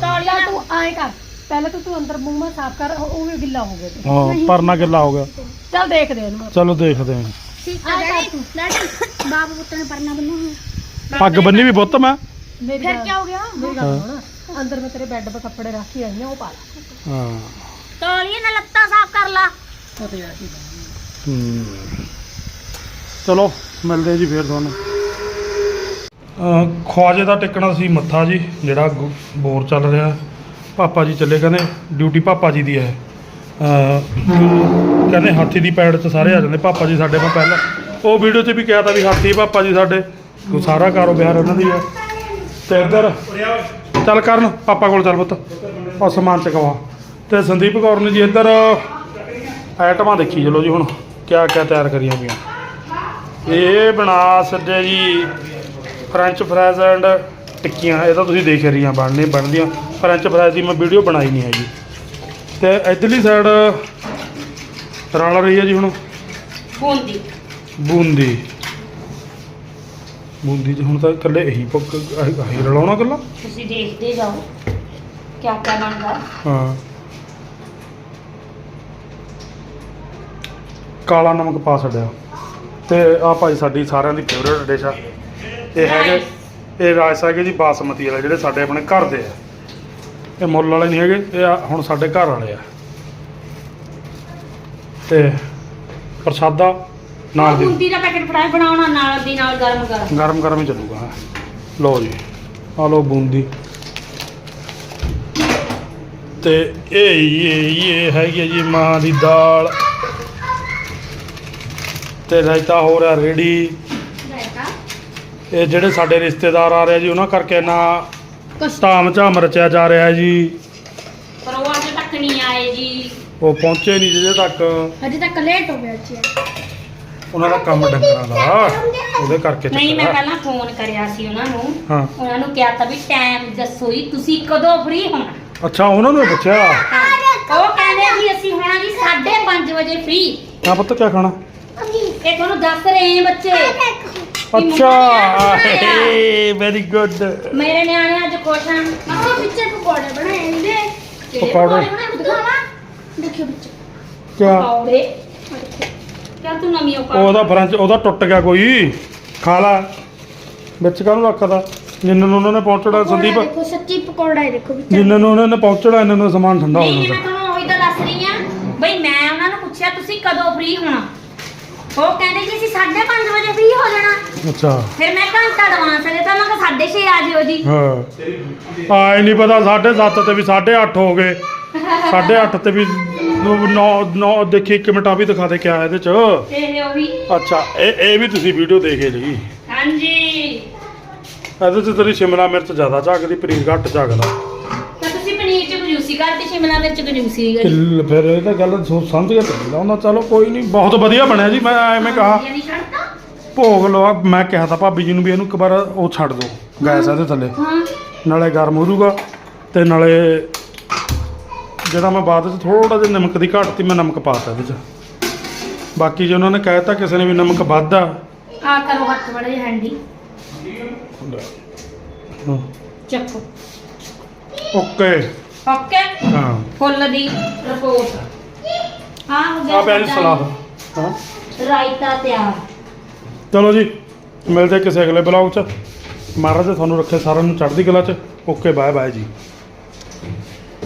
ਤੌਲੀਆ। ਤੂੰ ਆਏ ਕਰ। ਪਹਿਲਾਂ ਤਾਂ ਤੂੰ ਅੰਦਰ ਮੂੰਹ ਮਾ ਸਾਫ਼ ਕਰ ਉਹ ਉਹ ਵੀ ਗਿੱਲਾ ਹੋ ਗਿਆ ਤੇ। ਹਾਂ ਪਰਨਾ ਕਿੱਲਾ ਹੋ ਗਿਆ। ਚੱਲ ਦੇਖਦੇ ਹਾਂ ਇਹਨੂੰ। ਚਲੋ ਦੇਖਦੇ ਹਾਂ। ਠੀਕ ਹੈ ਡੈਡੀ। ਡੈਡੀ ਬਾਬੂ ਪੁੱਤ ਨੇ ਪਰਨਾ ਬੰਨਿਆ ਹੋਇਆ ਪੱਗ ਬੰਨੀ ਵੀ ਪੁੱਤ ਮੈਂ। ਮੇਰੀ ਫਿਰ ਕੀ ਹੋ ਗਿਆ? ਮੇਰੀ ਗੱਲ ਸੁਣ। ਅੰਦਰ ਮੈਂ ਤੇਰੇ ਬੈੱਡ 'ਤੇ ਕੱਪੜੇ ਰੱਖ ਕੇ ਆਈ ਉਹ ਪਾ ਲੈ। ਹਾਂ। ਤੌਲੀਏ ਨਾਲ ਲੱਤਾਂ ਸਾਫ਼ ਕਰ ਲਾ। ਉਹ ਤੇ ਯਾਰ ਕੀ ਹੂੰ। ਚਲੋ ਮਿਲਦੇ ਜੀ ਫੇਰ ਤੁਹਾਨੂੰ। ਅਹ ਖਵਾਜੇ ਦਾ ਟਿਕਣਾ ਸੀ ਮੱਥਾ ਜੀ ਜਿਹੜਾ ਗੁ- ਬੋਰ ਚੱਲ ਰਿਹਾ। ਪਾਪਾ ਜੀ ਚੱਲੇ ਕਹਿੰਦੇ ਡਿਊਟੀ ਪਾਪਾ ਜੀ ਦੀ ਹੈ। ਕਹਿੰਦੇ ਹਾਥੀ ਦੀ ਪੈੜ 'ਚ ਸਾਰੇ ਆ ਜਾਂਦੇ, ਪਾਪਾ ਜੀ ਸਾਡੇ ਕੋਲ ਪਹਿਲਾਂ। ਉਹ ਵੀਡੀਓ 'ਚ ਵੀ ਕਿਹਾ ਤਾਂ ਵੀ ਹਾਥੀ ਪਾਪਾ ਜੀ ਸਾਡੇ। ਉਹ ਸਾਰਾ ਕਾਰੋਬਾਰ ਉਹਨਾਂ ਦੀ ਹੈ ਤੇ ਇੱਧਰ, ਚੱਲ ਕਰਨ, ਪਾਪਾ ਕੋਲ ਚੱਲ ਪੁੱਤ। ਉਹ ਸਮਾਨ ਚਕਵਾ ਤੇ ਸੰਦੀਪ ਕੌਰ ਨੇ ਜੀ ਇੱਧਰ ਆਈਟਮਾਂ ਦੇਖੀ, ਚਲੋ ਜੀ ਹੁਣ ਕਿਆ ਕਿਆ ਤਿਆਰ ਕਰੀਆਂ ਪਈਆਂ। ਇਹ ਬਣਾ ਸੱਜੇ ਜੀ ਫ੍ਰੈਂਚ ਫਰਾਈਜ਼ ਐਂਡ ਟਿੱਕੀਆਂ। ਇਹ ਤਾਂ ਤੁਸੀਂ ਦੇਖ ਰਹੀਆਂ, ਬਣਨੇ, ਬਣਦੀਆਂ। ਫ੍ਰੈਂਚ ਫਰਾਈਜ਼ ਦੀ ਮੈਂ ਵੀਡੀਓ ਬਣਾਈ ਨਹੀਂ ਹੈਗੀ। ਤੇ ਇਧਰਲੀ ਸਾਈਡ ਰਲ ਰਹੀ ਹੈ ਜੀ ਹੁਣ। ਬੂੰਦੀ। ਬੂੰਦੀ। ਬੂੰਦੀ 'ਚ ਹੁਣ ਤਾਂ ਇਕੱਲੇ ਇਹੀ ਪੱਕ ਆਹੀ ਰਲਾਉਣਾ ਇਕੱਲਾ? ਤੁਸੀਂ ਦੇਖਦੇ ਜਾਓ ਕਿਆ ਕਿਆ ਬਣਦਾ। ਹਾਂ। ਕਾਲਾ ਨਮਕ ਪਾ ਛੱਡਿਆ। ਤੇ ਆ ਭਾਈ ਸਾਡੀ ਸਾਰਿਆਂ ਦੀ ਫੇਵਰੇਟ ਡਿਸ਼ ਆ। ਇਹ ਹੈਗੇ ਇਹ ਰਾਇਸ ਹੈਗੇ ਜੀ ਬਾਸਮਤੀ ਵਾਲੇ ਜਿਹੜੇ ਸਾਡੇ ਆਪਣੇ ਘਰ ਦੇ ਆ। ਇਹ ਮੁੱਲ ਵਾਲੇ ਨਹੀਂ ਹੈਗੇ ਇਹ ਆ ਹੁਣ ਸਾਡੇ ਘਰ ਵਾਲੇ ਆ। ਤੇ ਪ੍ਰਸ਼ਾਦਾ ਨਾਲ ਦੀ। ਬੂੰਦੀ ਦਾ ਪੈਕੇਟ ਫੜਾਏ ਬਣਾਉਣਾ ਨਾਲ ਦੀ ਨਾਲ ਗਰਮ ਗਰਮ। ਗਰਮ ਗਰਮ ਹੀ ਚੱਲੂਗਾ। ਹਾਂ ਲਓ ਜੀ ਆ ਲਓ ਬੂੰਦੀ। ਤੇ ਇਹ ਇਹ ਇਹ ਹੈਗੀ ਹੈ ਜੀ ਮਾਂ ਦੀ ਦਾਲ। ਤੇ ਰਾਇਤਾ ਹੋ ਰਿਹਾ ਰੈਡੀ ਰਾਇਤਾ। ਇਹ ਜਿਹੜੇ ਸਾਡੇ ਰਿਸ਼ਤੇਦਾਰ ਆ ਰਹੇ ਜੀ ਉਹਨਾਂ ਕਰਕੇ ਨਾ ਧਾਮ ਝਾਮ ਰਚਿਆ ਜਾ ਰਿਹਾ ਹੈ ਜੀ। ਪਰ ਉਹ ਅਜੇ ਤੱਕ ਨਹੀਂ ਆਏ ਜੀ। ਉਹ ਪਹੁੰਚੇ ਨਹੀਂ ਜਿਹਦੇ ਤੱਕ। ਅਜੇ ਤੱਕ ਲੇਟ ਹੋ ਗਿਆ ਜੀ। ਉਹਨਾਂ ਦਾ ਕੰਮ ਡੰਗਰਾਂ ਦਾ। ਉਹਦੇ ਕਰਕੇ ਨਹੀਂ ਮੈਂ ਚੱਕਰ ਆ। ਪਹਿਲਾਂ ਫੋਨ ਕਰਿਆ ਸੀ ਉਹਨਾਂ ਨੂੰ। ਹਾਂ। ਉਹਨਾਂ ਨੂੰ ਕਿਹਾ ਤਾਂ ਵੀ ਟਾਈਮ ਦੱਸੋ ਜੀ ਤੁਸੀਂ ਕਦੋਂ ਫ੍ਰੀ ਹੋਣਾ? ਅੱਛਾ ਉਹਨਾਂ ਨੂੰ ਪੁੱਛਿਆ। ਉਹ ਕਹਿੰਦੇ ਜੀ ਅਸੀਂ ਹੋਣਾ ਜੀ 5:30 ਵਜੇ ਫ੍ਰੀ ਆ ਪੁੱਤ ਕੀ ਖਾਣਾ? ਇਹ ਤੁਹਾਨੂੰ ਦੱਸ ਰਹੇ ਆ ਬੱਚੇ। ਵੀ ਅੱਛਾ ਨੇ। ਵੈਰੀ ਗੁੱਡ ਮੇਰੇ ਨਿਆਣੇ ਅੱਜ ਖੁਸ਼ ਹਨ। ਮੰਮਾ ਪਿੱਛੇ ਪਕੌੜੇ ਬਣਾਏ ਨੇ ਪਕੌੜੇ? ਦੇਖਿਓ ਬੱਚੇ ਕਿਆ? ਪਕੌੜੇ। ਕਿਆ ਤੂੰ ਨਵੀਂ ਉਹ ਉਹਦਾ ਫਰੰਚ ਉਹਦਾ ਟੁੱਟ ਗਿਆ ਕੋਈ। ਖਾ ਲਾ। ਵਿੱਚ ਕਾਹਨੂੰ ਰੱਖਦਾ? ਜਿੰਨਾਂ ਨੂੰ ਉਹਨਾਂ ਨੇ ਪਹੁੰਚਣਾ ਸੰਦੀਪ। ਦੇਖੋ ਸੱਚੀ ਪਕੌੜਾ ਹੈ ਦੇਖੋ ਵਿੱਚ। ਜਿੰਨਾਂ ਨੂੰ ਉਹਨਾਂ ਨੇ ਪਹੁੰਚਣਾ ਇਹਨਾਂ ਨੂੰ ਸਮਾਨ ਠੰਡਾ ਹੋ ਨਹੀਂ ਜਾਂਦਾ ਮੈਂ ਤੁਹਾਨੂੰ ਉਹੀ ਤਾਂ ਦੱਸ ਰਹੀ ਆ ਬਈ ਮੈਂ ਉਹਨਾਂ ਨੂੰ ਪੁੱਛਿਆ ਤੁਸੀਂ ਕਦੋਂ ਫ੍ਰੀ ਹੋਣਾ? ਉਹ ਕਹਿੰਦੇ ਜੀ ਅਸੀਂ 5:30 ਵਜੇ ਫ੍ਰੀ ਹੋ ਜਾਣਾ। ਅੱਛਾ। ਫਿਰ ਮੈਂ ਘੰਟਾ ਐਡਵਾਂਸ ਦੇ ਤਾਂ ਮੈਂ ਕਿਹਾ 6:30 ਆ ਜਿਓ ਜੀ। ਹਾਂ। ਆਏ ਨਹੀਂ ਪਤਾ 7:30 ਤੇ ਵੀ 8:30 ਹੋ ਗਏ। 8:30 ਤੇ ਵੀ 9 9 ਦੇਖੀ ਇੱਕ ਮਿੰਟ ਆ ਵੀ ਦਿਖਾ ਦੇ ਕਿਆ ਇਹਦੇ ਚ। ਇਹ ਉਹੀ ਅੱਛਾ ਇਹ ਇਹ ਵੀ ਤੁਸੀਂ ਵੀਡੀਓ ਦੇਖੇ ਜੀ। ਹਾਂਜੀ। ਇਹਦੇ ਚ ਤੇਰੀ ਸ਼ਿਮਲਾ ਮਿਰਚ ਜ਼ਿਆਦਾ ਝਾਕਦੀ ਪਨੀਰ ਘੱਟ ਝਾਕਦਾ। ਤਾਂ ਕੰਜੂਸੀ ਕਰਤੀ ਸ਼ਿਮਲਾ ਮਿਰਚ ਕੰਜੂਸੀ ਕਰੀ ਕਿੱਲ- ਫਿਰ ਇਹ ਤਾਂ ਗੱਲ ਸੋਚ ਸਮਝ ਕੇ ਪੈਂਦਾ ਹੁੰਦਾ ਚਲੋ ਕੋਈ ਨਹੀਂ ਬਹੁਤ ਵਧੀਆ ਬਣਿਆ ਜੀ ਮੈਂ ਐਵੇਂ ਕਹਾ। ਯਾਨੀ ਛੱਡਤਾ? ਭੋਗ ਲਵਾ ਮੈਂ ਕਿਹਾ ਤਾਂ ਭਾਬੀ ਜੀ ਨੂੰ ਵੀ ਇਹਨੂੰ ਇੱਕ ਵਾਰ ਉਹ ਛੱਡ ਦਿਓ ਗੈਸ ਇਹਦੇ ਥੱਲੇ। ਹਾਂ। ਨਾਲੇ ਗਰਮ ਹੋ ਜਾਊਗਾ ਤੇ ਨਾਲੇ ਜਿਹੜਾ ਮੈਂ ਬਾਅਦ ਵਿੱਚ ਥੋੜਾ ਜਿਹਾ ਨਮਕ ਦੀ ਘਾਟ ਤੀ ਮੈਂ ਨਮਕ ਪਾਤਾ ਇਹਦੇ 'ਚ। ਬਾਕੀ ਜੇ ਉਹਨਾਂ ਨੇ ਕਹਿਤਾ ਕਿਸੇ ਨੇ ਵੀ ਨਮਕ ਵੱਧ ਆ ਆ ਕਰੋ ਹੱਥ ਬੜੇ ਹੈਂਡੀ ਚੱਕੋ। ਓਕੇ। ਓਕੇ ਹਾਂ ਫੁੱਲ ਦੀ ਰਿਪੋਰਟ ਹਾਂ ਹੋ ਗਿਆ ਆ ਸਾਡਾ ਸਲਾਦ ਹਾਂ ਰਾਇਤਾ ਤਿਆਰ ਚਲੋ ਜੀ ਮਿਲਦੇ ਕਿਸੇ ਅਗਲੇ ਬਲੌਗ 'ਚ ਮਹਾਰਾਜ ਤੁਹਾਨੂੰ ਰੱਖੇ ਸਾਰਿਆਂ ਨੂੰ ਚੜ੍ਹਦੀ ਕਲਾ 'ਚ ਓਕੇ ਬਾਏ ਬਾਏ ਜੀ